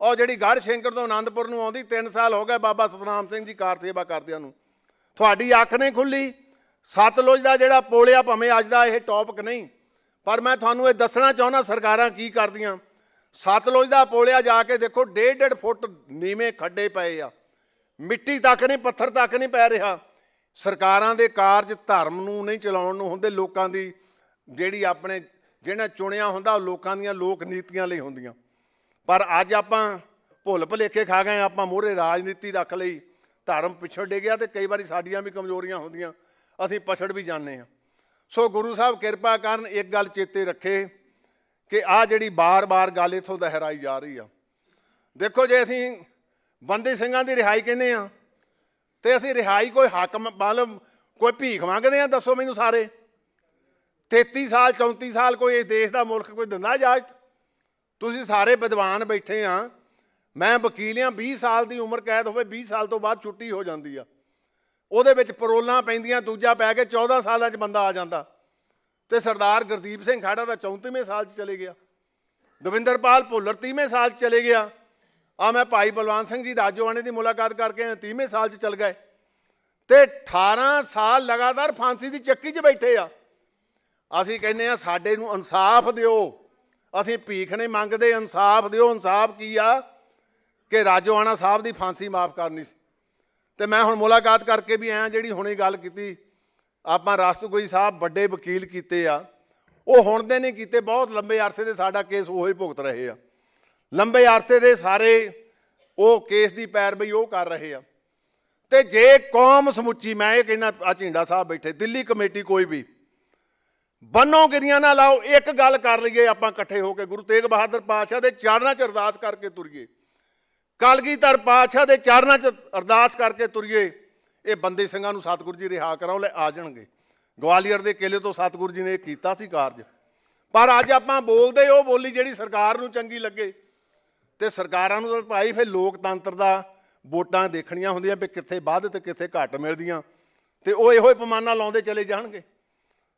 ਉਹ ਜਿਹੜੀ ਗੜ੍ਹ ਸ਼ੰਕਰ ਤੋਂ ਆਨੰਦਪੁਰ ਨੂੰ ਆਉਂਦੀ 3 ਸਾਲ ਹੋ ਗਏ ਬਾਬਾ ਸਤਨਾਮ ਸਿੰਘ ਜੀ ਕਾਰ ਸੇਵਾ ਕਰਦਿਆਂ ਨੂੰ। ਤੁਹਾਡੀ ਅੱਖ ਨਹੀਂ ਖੁੱਲੀ। ਸਤਲੁਜ ਦਾ ਜਿਹੜਾ ਪੋਲਿਆ ਭਾਵੇਂ ਅੱਜ ਦਾ ਇਹ ਟੌਪਿਕ ਨਹੀਂ, ਪਰ ਮੈਂ ਤੁਹਾਨੂੰ ਇਹ ਦੱਸਣਾ ਚਾਹੁੰਦਾ, ਸਰਕਾਰਾਂ ਕੀ ਕਰਦੀਆਂ। ਸਤਲੁਜ ਦਾ ਪੋਲਿਆ ਜਾ ਕੇ ਦੇਖੋ ਡੇਢ ਡੇਢ ਫੁੱਟ ਨੀਵੇਂ ਖੱਡੇ ਪਏ ਆ। ਮਿੱਟੀ ਤੱਕ ਨਹੀਂ, ਪੱਥਰ ਤੱਕ ਨਹੀਂ ਪੈ ਰਿਹਾ। ਸਰਕਾਰਾਂ ਦੇ ਕਾਰਜ ਧਰਮ ਨੂੰ ਨਹੀਂ ਚਲਾਉਣ ਨੂੰ ਹੁੰਦੇ, ਲੋਕਾਂ ਦੀ ਜਿਹੜੀ ਆਪਣੇ ਜਿਹੜਾ ਚੁਣਿਆ ਹੁੰਦਾ, ਉਹ ਲੋਕਾਂ ਦੀਆਂ ਲੋਕ ਨੀਤੀਆਂ ਲਈ ਹੁੰਦੀਆਂ। ਪਰ ਅੱਜ ਆਪਾਂ ਭੁੱਲ ਭੁਲੇਖੇ ਖਾ ਗਏ ਆਪਾਂ ਮੋਹਰੇ ਰਾਜਨੀਤੀ ਰੱਖ ਲਈ, ਧਰਮ ਪਿਛੜ ਡੇ ਗਿਆ ਤੇ ਕਈ ਵਾਰੀ ਸਾਡੀਆਂ ਵੀ ਕਮਜ਼ੋਰੀਆਂ ਹੁੰਦੀਆਂ, ਅਸੀਂ ਪਛੜ ਵੀ ਜਾਂਦੇ ਹਾਂ। ਸੋ ਗੁਰੂ ਸਾਹਿਬ ਕਿਰਪਾ ਕਰਨ ਇੱਕ ਗੱਲ ਚੇਤੇ ਰੱਖੇ ਕਿ ਆ ਜਿਹੜੀ ਬਾਰ-ਬਾਰ ਗੱਲ ਇਥੋਂ ਦੁਹਰਾਈ ਜਾ ਰਹੀ ਆ। ਦੇਖੋ ਜੇ ਅਸੀਂ ਬੰਦੀ ਸਿੰਘਾਂ ਦੀ ਰਿਹਾਈ ਕਹਿੰਦੇ ਆ ਤੇ ਅਸੀਂ ਰਿਹਾਈ ਕੋਈ ਹੱਕ ਮ- ਮਤਲਬ ਕੋਈ ਭੀਖ ਮੰਗਦੇ ਆ ਦੱਸੋ ਮੈਨੂੰ ਸਾਰੇ। 33 ਸਾਲ 34 ਸਾਲ ਕੋਈ ਇਸ ਦੇਸ਼ ਦਾ ਮੁਲਕ ਕੋਈ ਦਿੰਦਾ ਇਜਾਜ਼ਤ? ਤੁਸੀਂ ਸਾਰੇ ਵਿਦਵਾਨ ਬੈਠੇ ਆ। ਮੈਂ ਵਕੀਲ ਆ 20 ਸਾਲ ਦੀ ਉਮਰ ਕੈਦ ਹੋਵੇ 20 ਸਾਲ ਤੋਂ ਬਾਅਦ ਛੁੱਟੀ ਹੋ ਜਾਂਦੀ ਆ। ਉਹਦੇ ਵਿੱਚ ਪਰੋਲਾਂ ਪੈਂਦੀਆਂ, ਦੂਜਾ ਪੈ ਕੇ 14 ਸਾਲਾਂ 'ਚ ਬੰਦਾ ਆ ਜਾਂਦਾ। ਤੇ ਸਰਦਾਰ ਗੁਰਦੀਪ ਸਿੰਘ ਖਾੜਾ ਦਾ 34ਵੇਂ ਸਾਲ 'ਚ ਚਲੇ ਗਿਆ। ਦਵਿੰਦਰਪਾਲ ਭੁੱਲਰ 30ਵੇਂ ਸਾਲ 'ਚ ਚਲੇ ਗਿਆ। ਆ ਮੈਂ ਭਾਈ ਬਲਵੰਤ ਸਿੰਘ ਜੀ ਰਾਜੋਆਣੇ ਦੀ ਮੁਲਾਕਾਤ ਕਰਕੇ ਆਇਆ 30ਵੇਂ ਸਾਲ 'ਚ ਚਲ ਗਏ। ਤੇ 18 ਸਾਲ ਲਗਾਤਾਰ ਫਾਂਸੀ ਦੀ ਚੱਕੀ 'ਚ ਬੈਠੇ ਆ। ਅਸੀਂ ਕਹਿੰਦੇ ਆ, ਸਾਡੇ ਨੂੰ ਇਨਸਾਫ ਦਿਓ। ਅਸੀਂ ਭੀਖ ਨਹੀਂ ਮੰਗਦੇ, ਇਨਸਾਫ ਦਿਓ। ਇਨਸਾਫ ਕੀ ਆ? ਕਿ ਰਾਜੋਆਣਾ ਸਾਹਿਬ ਦੀ ਫਾਂਸੀ ਮਾਫ ਕਰਨੀ ਸੀ। ਤੇ ਮੈਂ ਹੁਣ ਮੁਲਾਕਾਤ ਕਰਕੇ ਵੀ ਆਇਆ ਜਿਹੜੀ ਹੁਣੇ ਗੱਲ ਕੀਤੀ। ਆਪਾਂ ਰਾਸ਼ਟਰਪਤੀ ਸਾਹਿਬ ਵੱਡੇ ਵਕੀਲ ਕੀਤੇ ਆ। ਉਹ ਹੁਣ ਦੇ ਨਹੀਂ ਕੀਤੇ, ਬਹੁਤ ਲੰਬੇ ਅਰਸੇ ਦੇ ਸਾਡਾ ਕੇਸ ਉਹੀ ਭੁਗਤ ਰਹੇ ਆ। ਲੰਬੇ ਅਰਸੇ ਦੇ ਸਾਰੇ ਉਹ ਕੇਸ ਦੀ ਪੈਰਵਈ ਉਹ ਕਰ ਰਹੇ ਆ। ਤੇ ਜੇ ਕੌਮ ਸਮੁੱਚੀ, ਮੈਂ ਇਹ ਕਹਿੰਦਾ ਆ ਝਿੰਡਾ ਸਾਹਿਬ ਬੈਠੇ, ਦਿੱਲੀ ਕਮੇਟੀ ਕੋਈ ਵੀ ਬੰਨੋ ਗਿਰੀਆਂ ਨਾ ਲਾਓ, ਇੱਕ ਗੱਲ ਕਰ ਲਈਏ ਆਪਾਂ ਇਕੱਠੇ ਹੋ ਕੇ, ਗੁਰੂ ਤੇਗ ਬਹਾਦਰ ਪਾਤਸ਼ਾਹ ਦੇ ਚਰਨਾਂ 'ਚ ਅਰਦਾਸ ਕਰਕੇ ਤੁਰੀਏ। ਕਲਗੀਧਰ ਪਾਤਸ਼ਾਹ ਦੇ ਚਰਨਾਂ 'ਚ ਅਰਦਾਸ ਕਰਕੇ ਤੁਰੀਏ, ਇਹ ਬੰਦੇ ਸਿੰਘਾਂ ਨੂੰ ਸਤਿਗੁਰੂ ਜੀ ਰਿਹਾ ਕਰਾਓ, ਲੈ ਆ ਜਾਣਗੇ। ਗਵਾਲੀਅਰ ਦੇ ਕਿਲੇ ਤੋਂ ਸਤਿਗੁਰੂ ਜੀ ਨੇ ਇਹ ਕੀਤਾ ਸੀ ਕਾਰਜ। ਪਰ ਅੱਜ ਆਪਾਂ ਬੋਲਦੇ ਉਹ ਬੋਲੀ ਜਿਹੜੀ ਸਰਕਾਰ ਨੂੰ ਚੰਗੀ ਲੱਗੇ। ਤੇ ਸਰਕਾਰਾਂ ਨੂੰ ਤਾਂ ਭਾਈ ਫਿਰ ਲੋਕਤੰਤਰ ਦਾ ਵੋਟਾਂ ਦੇਖਣੀਆਂ ਹੁੰਦੀਆਂ ਵੀ ਕਿੱਥੇ ਵੱਧ ਤੇ ਕਿੱਥੇ ਘੱਟ ਮਿਲਦੀਆਂ। ਤੇ ਉਹ ਇਹੋ ਹੀ ਪਮਾਨਾ ਲਾਉਂਦੇ ਚਲੇ ਜਾਣਗੇ।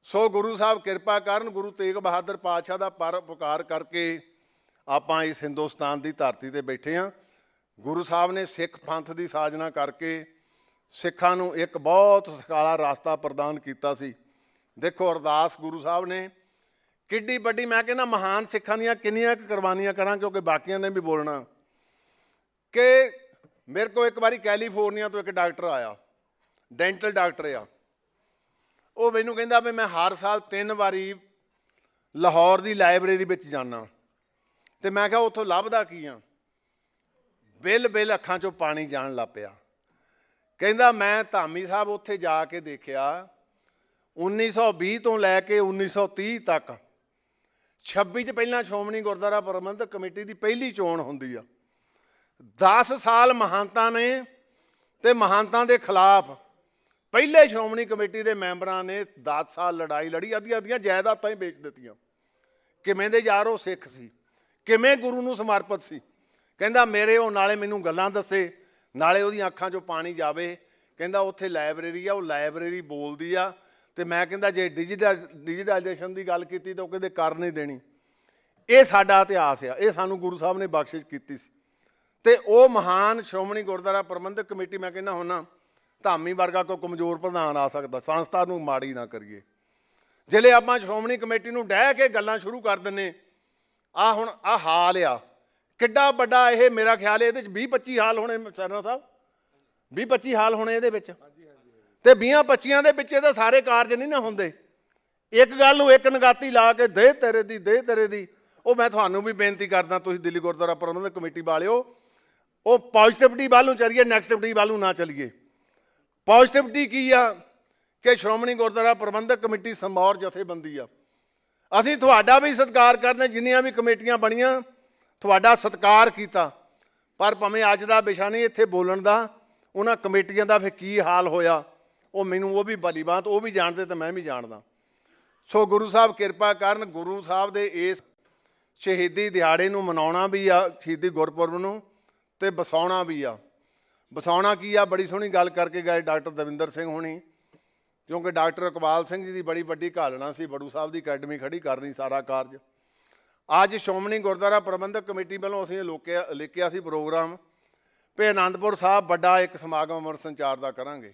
ਸੋ ਗੁਰੂ ਸਾਹਿਬ ਕਿਰਪਾ ਕਰਨ, ਗੁਰੂ ਤੇਗ ਬਹਾਦਰ ਪਾਤਸ਼ਾਹ ਦਾ ਪਰਉਪਕਾਰ ਕਰਕੇ ਆਪਾਂ ਇਸ ਹਿੰਦੁਸਤਾਨ ਦੀ ਧਰਤੀ ਤੇ ਬੈਠੇ ਹਾਂ ਗੁਰੂ ਸਾਹਿਬ ਨੇ ਸਿੱਖ ਪੰਥ ਦੀ ਸਾਜਨਾ ਕਰਕੇ ਸਿੱਖਾਂ ਨੂੰ ਇੱਕ ਬਹੁਤ ਸਕਾਲਾ ਰਸਤਾ ਪ੍ਰਦਾਨ ਕੀਤਾ ਸੀ। ਦੇਖੋ ਅਰਦਾਸ ਗੁਰੂ ਸਾਹਿਬ ਨੇ, ਕਿੱਡੀ ਵੱਡੀ, ਮੈਂ ਕਹਿੰਦਾ ਮਹਾਨ ਸਿੱਖਾਂ ਦੀਆਂ ਕਿੰਨੀਆਂ ਕੁ ਕੁਰਬਾਨੀਆਂ ਕਰਾਂ, ਕਿਉਂਕਿ ਬਾਕੀਆਂ ਨੇ ਵੀ ਬੋਲਣਾ। ਕਿ ਮੇਰੇ ਕੋਲ ਇੱਕ ਵਾਰੀ ਕੈਲੀਫੋਰਨੀਆ ਤੋਂ ਇੱਕ ਡਾਕਟਰ ਆਇਆ, ਡੈਂਟਲ ਡਾਕਟਰ ਆ। ਉਹ ਮੈਨੂੰ ਕਹਿੰਦਾ ਵੀ ਮੈਂ ਹਰ ਸਾਲ ਤਿੰਨ ਵਾਰੀ ਲਾਹੌਰ ਦੀ ਲਾਇਬ੍ਰੇਰੀ ਵਿੱਚ ਜਾਣਾ ਤੇ ਮੈਂ ਕਿਹਾ ਉੱਥੋਂ ਲੱਭਦਾ ਕੀ ਆ? ਬਿੱਲ ਬਿੱਲ ਅੱਖਾਂ 'ਚੋਂ ਪਾਣੀ ਜਾਣ ਲੱਗ ਪਿਆ। ਕਹਿੰਦਾ ਮੈਂ ਧਾਮੀ ਸਾਹਿਬ ਉੱਥੇ ਜਾ ਕੇ ਦੇਖਿਆ 1920 ਤੋਂ ਲੈ ਕੇ 1930 ਤੱਕ। 26 ਚ ਪਹਿਲਾਂ ਸ਼੍ਰੋਮਣੀ ਗੁਰਦੁਆਰਾ ਪ੍ਰਬੰਧਕ ਕਮੇਟੀ ਦੀ ਪਹਿਲੀ ਚੋਣ ਹੁੰਦੀ ਆ। 10 ਸਾਲ ਮਹਾਂਤਾਂ ਨੇ ਤੇ ਮਹਾਂਤਾਂ ਦੇ ਖਿਲਾਫ ਪਹਿਲੇ ਸ਼੍ਰੋਮਣੀ ਕਮੇਟੀ ਦੇ ਮੈਂਬਰਾਂ ਨੇ 10 ਸਾਲ ਲੜਾਈ ਲੜੀ, ਅੱਧੀਆਂ ਅੱਧੀਆਂ ਜਾਇਦਾਦਾਂ ਹੀ ਵੇਚ ਦਿੱਤੀਆਂ। ਕਿਵੇਂ ਦੇ ਯਾਰ ਉਹ ਸਿੱਖ ਸੀ? ਕਿਵੇਂ ਗੁਰੂ ਨੂੰ ਸਮਰਪਿਤ ਸੀ? ਕਹਿੰਦਾ, ਮੇਰੇ ਉਹ ਨਾਲੇ ਮੈਨੂੰ ਗੱਲਾਂ ਦੱਸੇ, ਨਾਲੇ ਉਹਦੀਆਂ ਅੱਖਾਂ 'ਚੋਂ ਪਾਣੀ ਜਾਵੇ। ਕਹਿੰਦਾ, ਉੱਥੇ ਲਾਇਬ੍ਰੇਰੀ ਆ, ਉਹ ਲਾਇਬ੍ਰੇਰੀ ਬੋਲਦੀ ਆ। ਤੇ ਮੈਂ ਕਹਿੰਦਾ, ਜੇ ਡਿਜੀਟਲ ਡਿਜੀਟਲਾਈਜੇਸ਼ਨ ਦੀ ਗੱਲ ਕੀਤੀ ਤਾਂ ਉਹ ਕਹਿੰਦੇ ਕਰ ਨਹੀਂ ਦੇਣੀ। ਇਹ ਸਾਡਾ ਇਤਿਹਾਸ ਆ। ਇਹ ਸਾਨੂੰ ਗੁਰੂ ਸਾਹਿਬ ਨੇ ਬਖਸ਼ਿਸ਼ ਕੀਤੀ ਸੀ। ਤੇ ਉਹ ਮਹਾਨ ਸ਼੍ਰੋਮਣੀ ਗੁਰਦੁਆਰਾ ਪ੍ਰਬੰਧਕ ਕਮੇਟੀ, ਮੈਂ ਕਹਿੰਦਾ ਹੁੰਨਾ ਧਾਮੀ ਵਰਗਾ ਕੋਈ ਕਮਜ਼ੋਰ ਪ੍ਰਧਾਨ ਆ ਸਕਦਾ, ਸੰਸਥਾ ਨੂੰ ਮਾੜੀ ਨਾ ਕਰੀਏ। ਜਿਹੜੇ ਆਪਾਂ ਸ਼੍ਰੋਮਣੀ ਕਮੇਟੀ ਨੂੰ ਡਹਿ ਕੇ ਗੱਲਾਂ ਸ਼ੁਰੂ ਕਰ ਦਿੰਨੇ ਆ। ਹੁਣ ਆ ਹਾਲ ਆ। ਕਿੱਡਾ ਵੱਡਾ ਇਹ ਮੇਰਾ ਖਿਆਲ ਹੈ ਇਹਦੇ ਚ 20 25 ਹਾਲ ਹੋਣੇ ਸਰਨਾ ਸਾਹਿਬ? 20 25 ਹਾਲ ਹੋਣੇ ਇਹਦੇ ਵਿੱਚ। ਤੇ 20 25 ਦੇ ਵਿੱਚ ਇਹਦੇ ਸਾਰੇ ਕਾਰਜ ਨਹੀਂ ਨਾ ਹੁੰਦੇ। ਇੱਕ ਗੱਲ ਨੂੰ ਇੱਕ ਨਗਾਤੀ ਲਾ ਕੇ ਦੇ ਤੇਰੇ ਦੀ, ਦੇ ਤੇਰੇ ਦੀ। ਉਹ ਮੈਂ ਤੁਹਾਨੂੰ ਵੀ ਬੇਨਤੀ ਕਰਦਾ, ਤੁਸੀਂ ਦਿੱਲੀ ਗੁਰਦੁਆਰਾ ਪ੍ਰਬੰਧਕ ਕਮੇਟੀ ਵਾਲਿਓ। ਉਹ ਪੋਜ਼ਿਟਿਵਿਟੀ ਵੱਲ ਨੂੰ ਚੱਲੀਏ ਨੈਗੇਟਿਵਿਟੀ ਵੱਲ ਨੂੰ ਨਾ ਚੱਲੀਏ। ਪੋਜ਼ਿਟਿਵਿਟੀ ਕੀ ਆ? ਕਿ ਸ਼੍ਰੋਮਣੀ ਗੁਰਦੁਆਰਾ ਪ੍ਰਬੰਧਕ ਕਮੇਟੀ ਸਮੌਰ ਜਥੇਬੰਦੀ ਆ। ਅਸੀਂ ਤੁਹਾਡਾ ਵੀ ਸਤਿਕਾਰ ਕਰਦੇ ਜਿੰਨੀਆਂ ਵੀ ਕਮੇਟੀਆਂ ਬਣੀਆਂ, ਤੁਹਾਡਾ ਸਤਿਕਾਰ ਕੀਤਾ। ਪਰ ਭਾਵੇਂ ਅੱਜ ਦਾ ਵਿਸ਼ਾ ਨਹੀਂ ਇੱਥੇ ਬੋਲਣ ਦਾ, ਉਹਨਾਂ ਕਮੇਟੀਆਂ ਦਾ ਫਿਰ ਕੀ ਹਾਲ ਹੋਇਆ? ਉਹ ਮੈਨੂੰ ਉਹ ਵੀ ਬਲੀਬਾਤ ਉਹ ਵੀ ਜਾਣਦੇ ਤੇ ਮੈਂ ਵੀ ਜਾਣਦਾ। ਸੋ ਗੁਰੂ ਸਾਹਿਬ ਕਿਰਪਾ ਕਰਨ, ਗੁਰੂ ਸਾਹਿਬ ਦੇ ਇਸ ਸ਼ਹੀਦੀ ਦਿਹਾੜੇ ਨੂੰ ਮਨਾਉਣਾ ਵੀ ਆ, ਸ਼ਹੀਦੀ ਗੁਰਪੁਰਬ ਨੂੰ ਤੇ ਬਸਾਉਣਾ ਵੀ ਆ। ਵਸਾਉਣਾ ਕੀ ਆ? ਬੜੀ ਸੋਹਣੀ ਗੱਲ ਕਰਕੇ ਗਏ ਡਾਕਟਰ ਦਵਿੰਦਰ ਸਿੰਘ ਹੋਣੀ। ਕਿਉਂਕਿ ਡਾਕਟਰ ਇਕਬਾਲ ਸਿੰਘ ਜੀ ਦੀ ਬੜੀ ਵੱਡੀ ਘਾਲਣਾ ਸੀ, ਬੜੂ ਸਾਹਿਬ ਦੀ ਅਕੈਡਮੀ ਖੜੀ ਕਰਨੀ ਸਾਰਾ ਕਾਰਜ। ਅੱਜ ਸ਼੍ਰੋਮਣੀ ਗੁਰਦੁਆਰਾ ਪ੍ਰਬੰਧਕ ਕਮੇਟੀ ਵੱਲੋਂ ਅਸੀਂ ਲੋਕਿਆ, ਲਿਖਿਆ ਸੀ ਪ੍ਰੋਗਰਾਮ ਵੀ ਆਨੰਦਪੁਰ ਸਾਹਿਬ ਵੱਡਾ ਇੱਕ ਸਮਾਗਮ ਅਮਰ ਸੰਚਾਰ ਦਾ ਕਰਾਂਗੇ।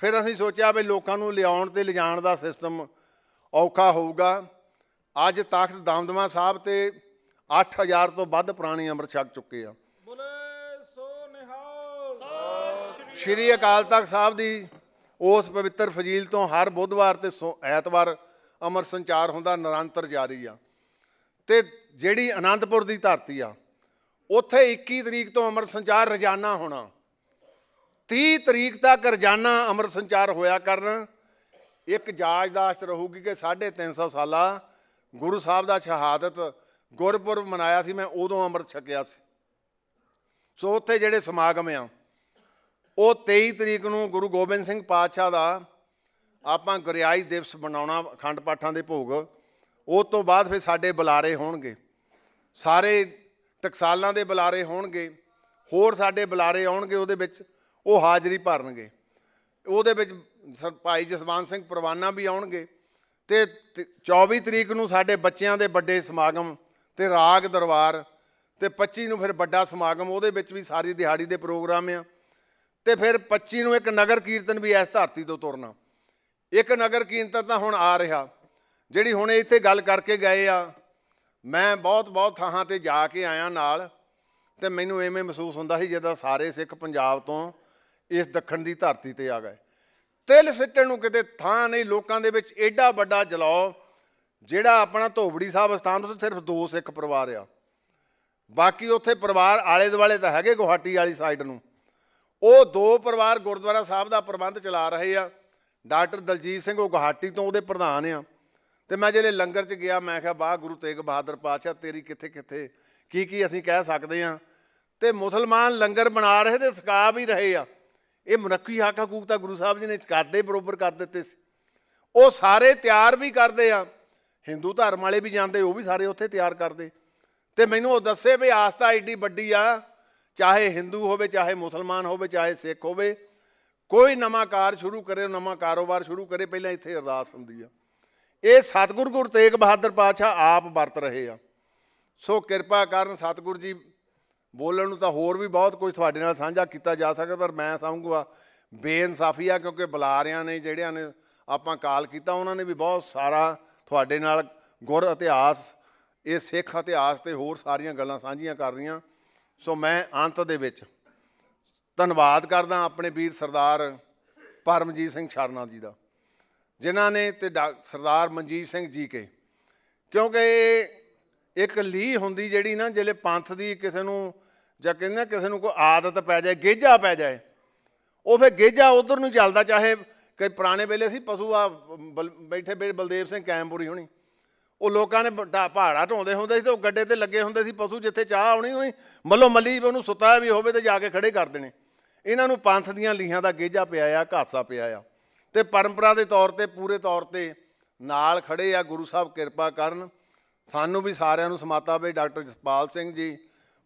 ਫਿਰ ਅਸੀਂ ਸੋਚਿਆ ਵੀ ਲੋਕਾਂ ਨੂੰ ਲਿਆਉਣ ਤੇ ਲਿਜਾਣ ਦਾ ਸਿਸਟਮ ਔਖਾ ਹੋਊਗਾ। ਅੱਜ ਤਖਤ ਦਮਦਮਾ ਸਾਹਿਬ ਤੇ 8000 ਤੋਂ ਵੱਧ ਪ੍ਰਾਣੀ ਅੰਮ੍ਰਿਤ ਛਕ ਚੁੱਕੇ ਆ ਬੋਲੇ ਸੋ ਨਿਹਾਲ ਸ਼੍ਰੀ ਅਕਾਲ ਤਖਤ ਸਾਹਿਬ ਦੀ ਉਸ ਪਵਿੱਤਰ ਫਜ਼ੀਲ ਤੋਂ ਹਰ ਬੁੱਧਵਾਰ ਤੇ ਸੋ- ਐਤਵਾਰ ਅਮਰ ਸੰਚਾਰ ਹੁੰਦਾ, ਨਿਰੰਤਰ ਜਾਰੀ ਆ। ਤੇ ਜਿਹੜੀ ਆਨੰਦਪੁਰ ਦੀ ਧਰਤੀ ਆ, ਉੱਥੇ 21 ਤਰੀਕ ਤੋਂ ਅਮਰ ਸੰਚਾਰ ਰੋਜ਼ਾਨਾ ਹੋਣਾ। 30 ਤਰੀਕ ਤੱਕ ਰੋਜ਼ਾਨਾ ਅਮਰ ਸੰਚਾਰ ਹੋਇਆ ਕਰਨ। ਇੱਕ ਜਾਜਦਾਸ਼ਤ ਰਹੂਗੀ ਕਿ 350 ਸਾਲਾ ਗੁਰੂ ਸਾਹਿਬ ਦਾ ਸ਼ਹਾਦਤ ਗੁਰਪੁਰਬ ਮਨਾਇਆ ਸੀ, ਮੈਂ ਉਦੋਂ ਅੰਮ੍ਰਿਤ ਛਕਿਆ ਸੀ। ਸੋ ਉੱਥੇ ਜਿਹੜੇ ਸਮਾਗਮ ਆ ਉਹ 23 ਤਰੀਕ ਨੂੰ ਗੁਰੂ ਗੋਬਿੰਦ ਸਿੰਘ ਪਾਤਸ਼ਾਹ ਦਾ ਆਪਾਂ ਗੁਰਿਆਈ ਦਿਵਸ ਮਨਾਉਣਾ, ਅਖੰਡ ਪਾਠਾਂ ਦੇ ਭੋਗ। ਉਹ ਤੋਂ ਬਾਅਦ ਫਿਰ ਸਾਡੇ ਬੁਲਾਰੇ ਹੋਣਗੇ। ਸਾਰੇ ਟਕਸਾਲਾਂ ਦੇ ਬੁਲਾਰੇ ਹੋਣਗੇ। ਹੋਰ ਸਾਡੇ ਬੁਲਾਰੇ ਆਉਣਗੇ, ਉਹਦੇ ਵਿੱਚ ਉਹ ਹਾਜ਼ਰੀ ਭਰਨਗੇ। ਉਹਦੇ ਵਿੱਚ ਸਰ, ਭਾਈ ਜਸਵੰਤ ਸਿੰਘ ਪਰਵਾਨਾ ਵੀ ਆਉਣਗੇ ਤੇ ਤੇ 24 ਤਰੀਕ ਨੂੰ ਸਾਡੇ ਬੱਚਿਆਂ ਦੇ ਵੱਡੇ ਸਮਾਗਮ ਤੇ ਰਾਗ ਦਰਬਾਰ ਤੇ 25 ਨੂੰ ਫਿਰ ਵੱਡਾ ਸਮਾਗਮ, ਉਹਦੇ ਵਿੱਚ ਵੀ ਸਾਰੀ ਦਿਹਾੜੀ ਦੇ ਪ੍ਰੋਗਰਾਮ ਆ। ਤੇ ਫਿਰ 25 ਨੂੰ ਇੱਕ ਨਗਰ ਕੀਰਤਨ ਵੀ ਇਸ ਧਰਤੀ ਤੋਂ ਤੁਰਨਾ। ਇੱਕ ਨਗਰ ਕੀਰਤਨ ਤਾਂ ਹੁਣ ਆ ਰਿਹਾ। ਜਿਹੜੀ ਹੁਣ ਇੱਥੇ ਗੱਲ ਕਰਕੇ ਗਏ ਆ, ਮੈਂ ਬਹੁਤ ਬਹੁਤ ਥਾਂ ਤੇ ਜਾ ਕੇ ਆਇਆ ਨਾਲ ਤੇ ਮੈਨੂੰ ਐਵੇਂ ਮਹਿਸੂਸ ਹੁੰਦਾ ਸੀ ਜਿੱਦਾਂ ਸਾਰੇ ਸਿੱਖ ਪੰਜਾਬ ਤੋਂ ਇਸ ਦੱਖਣ ਦੀ ਧਰਤੀ ਤੇ ਆ ਗਏ। ਤਿਲ ਸਿੱਟਣ ਨੂੰ ਕਿਤੇ ਥਾਂ ਨਹੀਂ, ਲੋਕਾਂ ਦੇ ਵਿੱਚ ਐਡਾ ਵੱਡਾ ਜਲਾਉ ਜਿਹੜਾ ਆਪਣਾ ਧੋਬੜੀ ਸਾਹਿਬ ਸਥਾਨ ਉੱਥੇ ਸਿਰਫ ਦੋ ਸਿੱਖ ਪਰਿਵਾਰ ਆ। ਬਾਕੀ ਉੱਥੇ ਪਰਿਵਾਰ ਆਲੇ ਦੁਆਲੇ ਤਾਂ ਹੈਗੇ ਗੁਹਾਟੀ ਵਾਲੀ ਸਾਈਡ ਨੂੰ। ਉਹ ਦੋ ਪਰਿਵਾਰ ਗੁਰਦੁਆਰਾ ਸਾਹਿਬ ਦਾ ਪ੍ਰਬੰਧ ਚਲਾ ਰਹੇ ਆ। ਡਾਕਟਰ ਦਲਜੀਤ ਸਿੰਘ ਉਹ ਗੁਹਾਟੀ ਤੋਂ ਉਹਦੇ ਪ੍ਰਧਾਨ ਆ। ਤੇ ਮੈਂ ਜਿਹੜੇ ਲੰਗਰ 'ਚ ਗਿਆ, ਮੈਂ ਕਿਹਾ, ਵਾਹ, ਗੁਰੂ ਤੇਗ ਬਹਾਦਰ ਪਾਤਸ਼ਾਹ, ਤੇਰੀ ਕਿੱਥੇ ਕਿੱਥੇ? ਕੀ ਕੀ ਅਸੀਂ ਕਹਿ ਸਕਦੇ ਆ? ਤੇ ਮੁਸਲਮਾਨ ਲੰਗਰ ਬਣਾ ਰਹੇ ਤੇ ਸਕਾ ਵੀ ਰਹੇ ਆ। ਇਹ ਮਨੱਖੀ ਹੱਕ ਹਕੂਕ ਤਾਂ ਗੁਰੂ ਸਾਹਿਬ ਜੀ ਨੇ ਕਰਦੇ ਬਰੋਬਰ ਕਰ ਦਿੱਤੇ ਸੀ। ਉਹ ਸਾਰੇ ਤਿਆਰ ਵੀ ਕਰਦੇ ਆ। ਹਿੰਦੂ ਧਰਮ ਵਾਲੇ ਵੀ ਜਾਂਦੇ, ਉਹ ਵੀ ਸਾਰੇ ਉੱਥੇ ਤਿਆਰ ਕਰਦੇ। ਤੇ ਮੈਨੂੰ ਉਹ ਦੱਸੇ ਵੀ ਆਸਥਾ ਏਡੀ ਵੱਡੀ ਆ ਚਾਹੇ ਹਿੰਦੂ ਹੋਵੇ, ਚਾਹੇ ਮੁਸਲਮਾਨ ਹੋਵੇ, ਚਾਹੇ ਸਿੱਖ ਹੋਵੇ, ਕੋਈ ਨਵਾਂ ਕਾਰ ਸ਼ੁਰੂ ਕਰੇ, ਨਵਾਂ ਕਾਰੋਬਾਰ ਸ਼ੁਰੂ ਕਰੇ, ਪਹਿਲਾਂ ਇੱਥੇ ਅਰਦਾਸ ਹੁੰਦੀ ਆ। ਇਹ ਸਤਿਗੁਰ ਗੁਰੂ ਤੇਗ ਬਹਾਦਰ ਪਾਤਸ਼ਾਹ ਆਪ ਵਰਤ ਰਹੇ ਆ। ਸੋ ਕਿਰਪਾ ਕਰਨ ਸਤਿਗੁਰ ਜੀ ਬੋਲਣ ਨੂੰ ਤਾਂ ਹੋਰ ਵੀ ਬਹੁਤ ਕੁਝ ਤੁਹਾਡੇ ਨਾਲ ਸਾਂਝਾ ਕੀਤਾ ਜਾ ਸਕਦਾ, ਪਰ ਮੈਂ ਸਮਝੂਗਾ ਬੇਇਨਸਾਫੀ ਆ, ਕਿਉਂਕਿ ਬੁਲਾਰਿਆਂ ਨੇ, ਜਿਹੜਿਆਂ ਨੇ ਆਪਾਂ ਕਾਲ ਕੀਤਾ, ਉਹਨਾਂ ਨੇ ਵੀ ਬਹੁਤ ਸਾਰਾ ਤੁਹਾਡੇ ਨਾਲ ਗੁਰ ਇਤਿਹਾਸ, ਇਹ ਸਿੱਖ ਇਤਿਹਾਸ ਤੇ ਹੋਰ ਸਾਰੀਆਂ ਗੱਲਾਂ ਸਾਂਝੀਆਂ ਕਰ ਰਹੀਆਂ। ਸੋ ਮੈਂ ਅੰਤ ਦੇ ਵਿੱਚ ਧੰਨਵਾਦ ਕਰਦਾ ਆਪਣੇ ਵੀਰ ਸਰਦਾਰ ਪਰਮਜੀਤ ਸਿੰਘ ਸ਼ਰਨਾ ਜੀ ਦਾ, ਜਿਨ੍ਹਾਂ ਨੇ ਤੇ ਡਾ- ਸਰਦਾਰ ਮਨਜੀਤ ਸਿੰਘ ਜੀ ਕੇ, ਕਿਉਂਕਿ ਇੱਕ ਲੀ ਹੁੰਦੀ ਜਿਹੜੀ ਨਾ ਜਿਹੜੇ ਪੰਥ ਦੀ ਕਿਸੇ ਨੂੰ ਜਾਂ ਕਹਿੰਦੇ ਨਾ ਕਿਸੇ ਨੂੰ ਕੋਈ ਆਦਤ ਪੈ ਜਾਏ, ਗੇਜਾ ਪੈ ਜਾਏ, ਉਹ ਫਿਰ ਗੇਜਾ ਉਧਰ ਨੂੰ ਚੱਲਦਾ, ਚਾਹੇ ਕਿ ਪੁਰਾਣੇ ਵੇਲੇ ਸੀ, ਪਸ਼ੂ ਆ ਬਲ- ਬੈਠੇ ਬਲਦੇਵ ਸਿੰਘ ਕੈਮਪੁਰੀ ਹੋਣੀ ਉਹ ਲੋਕਾਂ ਨੇ ਢਾ ਪਹਾੜਾ ਢੋਂਦੇ ਹੁੰਦੇ ਸੀ ਤੇ ਉਹ ਗੱਡੇ ਤੇ ਲੱਗੇ ਹੁੰਦੇ ਸੀ, ਪਸ਼ੂ ਜਿੱਥੇ ਚਾਹ ਆਉਣੀ ਹੋਣੀ, ਮੱਲੋ ਮੱਲੀ ਉਹਨੂੰ ਸੁੱਤਾ ਵੀ ਹੋਵੇ ਤੇ ਜਾ ਕੇ ਖੜੇ ਕਰ ਦੇਣੇ। ਇਹਨਾਂ ਨੂੰ ਪੰਥ ਦੀਆਂ ਲੀਹਾਂ ਦਾ ਗੇਜਾ ਪਿਆ ਆ, ਘਾਸਾ ਪਿਆ ਆ। ਤੇ ਪਰੰਪਰਾ ਦੇ ਤੌਰ ਤੇ, ਪੂਰੇ ਤੌਰ ਤੇ ਨਾਲ ਖੜੇ ਆ, ਗੁਰੂ ਸਾਹਿਬ ਕਿਰਪਾ ਕਰਨ। ਸਾਨੂੰ ਵੀ ਸਾਰਿਆਂ ਨੂੰ ਸਮਾਤਾ ਬਈ, ਡਾਕਟਰ ਜਸਪਾਲ ਸਿੰਘ ਜੀ,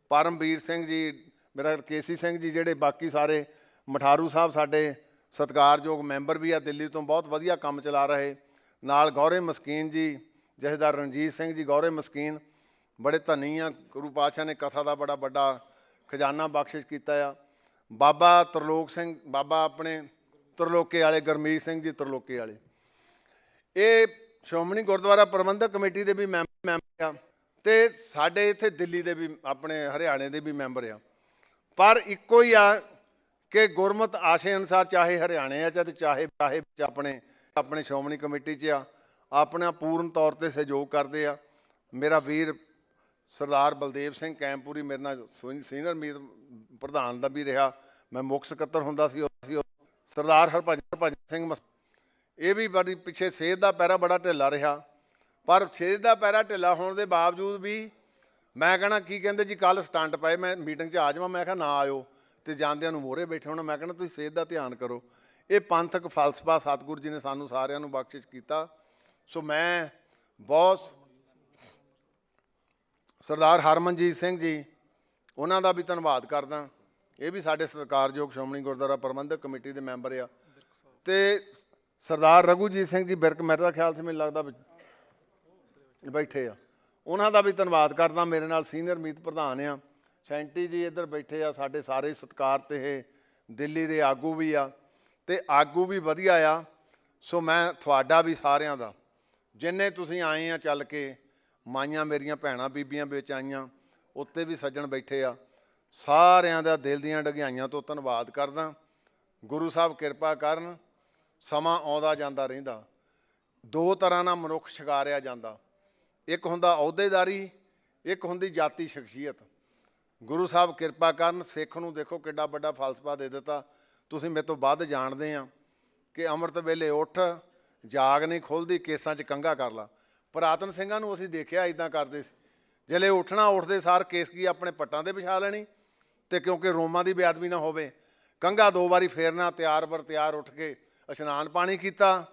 ਪਰਮਵੀਰ ਸਿੰਘ ਜੀ, ਮੇਰਾ ਕੇਸੀ ਸਿੰਘ ਜੀ, ਜਿਹੜੇ ਬਾਕੀ ਸਾਰੇ ਮਠਾਰੂ ਸਾਹਿਬ ਸਾਡੇ ਸਤਿਕਾਰਯੋਗ ਮੈਂਬਰ ਵੀ ਆ, ਦਿੱਲੀ ਤੋਂ ਬਹੁਤ ਵਧੀਆ ਕੰਮ ਚਲਾ ਰਹੇ। ਨਾਲ ਗੌਰੇ ਮਸਕੀਨ ਜੀ ਜਥੇਦਾਰ ਰਣਜੀਤ ਸਿੰਘ ਜੀ, ਗੌਰੇ ਮਸਕੀਨ, ਬੜੇ ਧਨੀ ਆ ਗੁਰੂ ਪਾਤਸ਼ਾਹ ਨੇ ਕਥਾ ਦਾ ਬੜਾ ਵੱਡਾ ਖਜ਼ਾਨਾ ਬਖਸ਼ਿਸ਼ ਕੀਤਾ ਆ। ਬਾਬਾ ਤਰਲੋਕ ਸਿੰਘ, ਬਾਬਾ ਆਪਣੇ ਤਰਲੋਕੇ ਵਾਲੇ, ਗਰਮੀਤ ਸਿੰਘ ਜੀ ਤਰਲੋਕੇ ਵਾਲੇ। ਇਹ ਸ਼੍ਰੋਮਣੀ ਗੁਰਦੁਆਰਾ ਪ੍ਰਬੰਧਕ ਕਮੇਟੀ ਦੇ ਵੀ ਮੈਂਬ- ਮੈਂਬਰ ਆ ਤੇ ਸਾਡੇ ਇੱਥੇ ਦਿੱਲੀ ਦੇ ਵੀ, ਆਪਣੇ ਹਰਿਆਣੇ ਦੇ ਵੀ ਮੈਂਬਰ ਆ। ਪਰ ਇੱਕੋ ਹੀ ਆ ਕਿ ਗੁਰਮਤ ਆਸ਼ੇ ਅਨੁਸਾਰ ਚਾਹੇ ਹਰਿਆਣੇ ਆ ਚਾਹੇ ਚਾਹੇ ਚਾਹੇ ਆਪਣੇ ਆਪਣੇ ਸ਼੍ਰੋਮਣੀ ਕਮੇਟੀ 'ਚ ਆ ਆਪਣਾ ਪੂਰਨ ਤੌਰ ਤੇ ਸਹਿਯੋਗ ਕਰਦੇ ਆ। ਮੇਰਾ ਵੀਰ ਸਰਦਾਰ ਬਲਦੇਵ ਸਿੰਘ ਕੈਂਪੂਰੀ ਮੇਰੇ ਨਾਲ ਸੋ- ਸੀਨੀਅਰ ਮੀਤ, ਪ੍ਰਧਾਨ ਦਾ ਵੀ ਰਿਹਾ। ਮੈਂ ਮੁੱਖ ਸਕੱਤਰ ਹੁੰਦਾ ਸੀ, ਉਹ- ਸੀ ਉਹ। ਸਰਦਾਰ ਹਰਭਜਨ ਹਰਭਜਨ ਸਿੰਘ ਮਸ- ਇਹ ਵੀ ਬੜੀ ਪਿੱਛੇ ਸੇਧ ਦਾ ਪੈਰਾ ਬੜਾ ਢਿੱਲਾ ਰਿਹਾ। ਪਰ ਸੇਧ ਦਾ ਪੈਰਾ ਢਿੱਲਾ ਹੋਣ ਦੇ ਬਾਵਜੂਦ ਵੀ ਮੈਂ ਕਹਣਾ, ਕੀ ਕਹਿੰਦੇ ਜੀ ਕੱਲ ਸਟੰਟ ਪਏ, ਮੈਂ ਮੀਟਿੰਗ 'ਚ ਆ ਜਾਵਾਂ, ਮੈਂ ਕਿਹਾ ਨਾ ਆਇਓ ਤੇ ਜਾਂਦਿਆਂ ਨੂੰ ਮੋਹਰੇ ਬੈਠੇ ਹੋਣਾ। ਮੈਂ ਕਹਿੰਦਾ ਤੁਸੀਂ ਸੇਧ ਦਾ ਧਿਆਨ ਕਰੋ। ਇਹ ਪੰਥਕ ਫਲਸਫਾ ਸਤਿਗੁਰੂ ਜੀ ਨੇ ਸਾਨੂੰ ਸਾਰਿਆਂ ਨੂੰ ਬਖਸ਼ਿਸ਼ ਕੀਤਾ। ਸੋ ਮੈਂ ਬਹੁਤ ਸਰਦਾਰ ਹਰਮਨਜੀਤ ਸਿੰਘ ਜੀ, ਉਹਨਾਂ ਦਾ ਵੀ ਧੰਨਵਾਦ ਕਰਦਾ। ਇਹ ਵੀ ਸਾਡੇ ਸਤਿਕਾਰਯੋਗ ਸ਼੍ਰੋਮਣੀ ਗੁਰਦੁਆਰਾ ਪ੍ਰਬੰਧਕ ਕਮੇਟੀ ਦੇ ਮੈਂਬਰ ਆ। ਤੇ ਸਰਦਾਰ ਰਘੂਜੀਤ ਸਿੰਘ ਜੀ ਬਿਰਕ ਮੇਰੇ ਦਾ ਖਿਆਲ ਸੀ, ਮੈਨੂੰ ਲੱਗਦਾ ਬੈਠੇ ਆ। ਉਹਨਾਂ ਦਾ ਵੀ ਧੰਨਵਾਦ ਕਰਦਾ, ਮੇਰੇ ਨਾਲ ਸੀਨੀਅਰ ਮੀਤ ਪ੍ਰਧਾਨ ਆ। ਸੈਂਟੀ ਜੀ ਇੱਧਰ ਬੈਠੇ ਆ, ਸਾਡੇ ਸਾਰੇ ਸਤਿਕਾਰ ਤੇ ਇਹ ਦਿੱਲੀ ਦੇ ਆਗੂ ਵੀ ਆ। ਤੇ ਆਗੂ ਵੀ ਵਧੀਆ ਆ। ਸੋ ਮੈਂ ਤੁਹਾਡਾ ਵੀ ਸਾਰਿਆਂ ਦਾ ਜਿੰਨੇ ਤੁਸੀਂ ਆਏ ਆ ਚੱਲ ਕੇ, ਮਾਈਆਂ ਮੇਰੀਆਂ, ਭੈਣਾਂ ਬੀਬੀਆਂ ਵਿੱਚ ਆਈਆਂ, ਉੱਤੇ ਵੀ ਸੱਜਣ ਬੈਠੇ ਆ। ਸਾਰਿਆਂ ਦਾ ਦਿਲ ਦੀਆਂ ਡਗਿਆਈਆਂ ਤੋਂ ਧੰਨਵਾਦ ਕਰਦਾ। ਗੁਰੂ ਸਾਹਿਬ ਕਿਰਪਾ ਕਰਨ, ਸਮਾਂ ਆਉਂਦਾ ਜਾਂਦਾ ਰਹਿੰਦਾ। ਦੋ ਤਰ੍ਹਾਂ ਨਾਲ ਮਨੁੱਖ ਸ਼ਿਕਾਰਿਆ ਜਾਂਦਾ। ਇੱਕ ਹੁੰਦਾ ਅਹੁਦੇਦਾਰੀ, ਇੱਕ ਹੁੰਦੀ ਜਾਤੀ ਸ਼ਖਸੀਅਤ। ਗੁਰੂ ਸਾਹਿਬ ਕਿਰਪਾ ਕਰਨ, ਸਿੱਖ ਨੂੰ ਦੇਖੋ ਕਿੱਡਾ ਵੱਡਾ ਫਲਸਫਾ ਦੇ ਦਿੱਤਾ। ਤੁਸੀਂ ਮੇਰੇ ਤੋਂ ਵੱਧ ਜਾਣਦੇ ਆ ਕਿ ਅੰਮ੍ਰਿਤ ਵੇਲੇ ਉੱਠ ਜਾਗ ਨਹੀਂ ਖੁੱਲਦੀ, ਕੇਸਾਂ 'ਚ ਕੰਗਾ ਕਰ ਲਾ। ਪੁਰਾਤਨ ਸਿੰਘਾਂ ਨੂੰ ਅਸੀਂ ਦੇਖਿਆ ਇਦਾਂ ਕਰਦੇ ਸੀ। ਜਿਹੜੇ ਉੱਠਣਾ ਉੱਠਦੇ ਸਾਰ ਕੇਸ ਕੀ ਆਪਣੇ ਪੱਟਾਂ ਤੇ ਵਿਛਾ ਲੈਣੀ ਤੇ ਕਿਉਂਕਿ ਰੋਮਾਂ ਦੀ ਬੇਅਦਬੀ ਨਾ ਹੋਵੇ। ਕੰਗਾ ਦੋ ਵਾਰੀ ਫੇਰਨਾ, ਤਿਆਰ ਬਰ ਤਿਆਰ ਉੱਠ ਕੇ ਇਸ਼ਨਾਨ ਪਾਣੀ ਕੀਤਾ।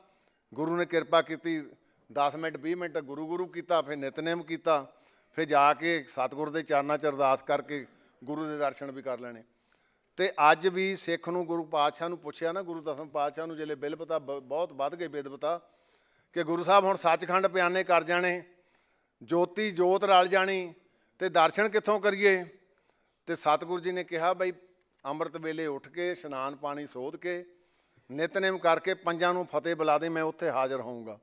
ਗੁਰੂ ਨੇ ਕਿਰਪਾ ਕੀਤੀ 10 ਮਿੰਟ 20 ਮਿੰਟ ਗੁਰੂ ਗੁਰੂ ਕੀਤਾ, ਫਿਰ ਨਿਤਨੇਮ ਕੀਤਾ। ਫਿਰ ਜਾ ਕੇ ਸਤਿਗੁਰ ਦੇ ਚਰਨਾਂ 'ਚ ਅਰਦਾਸ ਕਰਕੇ ਗੁਰੂ ਦੇ ਦਰਸ਼ਨ ਵੀ ਕਰ ਲੈਣੇ। ਤੇ ਅੱਜ ਵੀ ਸਿੱਖ ਨੂੰ ਗੁਰੂ ਪਾਤਸ਼ਾਹ ਨੂੰ ਪੁੱਛਿਆ ਨਾ, ਗੁਰੂ ਦਸਮ ਪਾਤਸ਼ਾਹ ਨੂੰ ਜਿਹੜੇ ਬਿਲਪਤਾ ਬ- ਬਹੁਤ ਵੱਧ ਗਏ ਬਿਦਪਤਾ ਕਿ ਗੁਰੂ ਸਾਹਿਬ ਹੁਣ ਸੱਚਖੰਡ ਪਿਆਨੇ ਕਰ ਜਾਣੇ, ਜੋਤੀ ਜੋਤ ਰਲ ਜਾਣੀ, ਤੇ ਦਰਸ਼ਨ ਕਿੱਥੋਂ ਕਰੀਏ? ਤੇ ਸਤਿਗੁਰੂ ਜੀ ਨੇ ਕਿਹਾ ਬਈ ਅੰਮ੍ਰਿਤ ਵੇਲੇ ਉੱਠ ਕੇ ਇਸ਼ਨਾਨ ਪਾਣੀ ਸੋਧ ਕੇ ਨਿਤਨੇਮ ਕਰਕੇ ਪੰਜਾਂ ਨੂੰ ਫਤਿਹ ਬੁਲਾ ਦੇ, ਮੈਂ ਉੱਥੇ ਹਾਜ਼ਰ ਹੋਊਂਗਾ।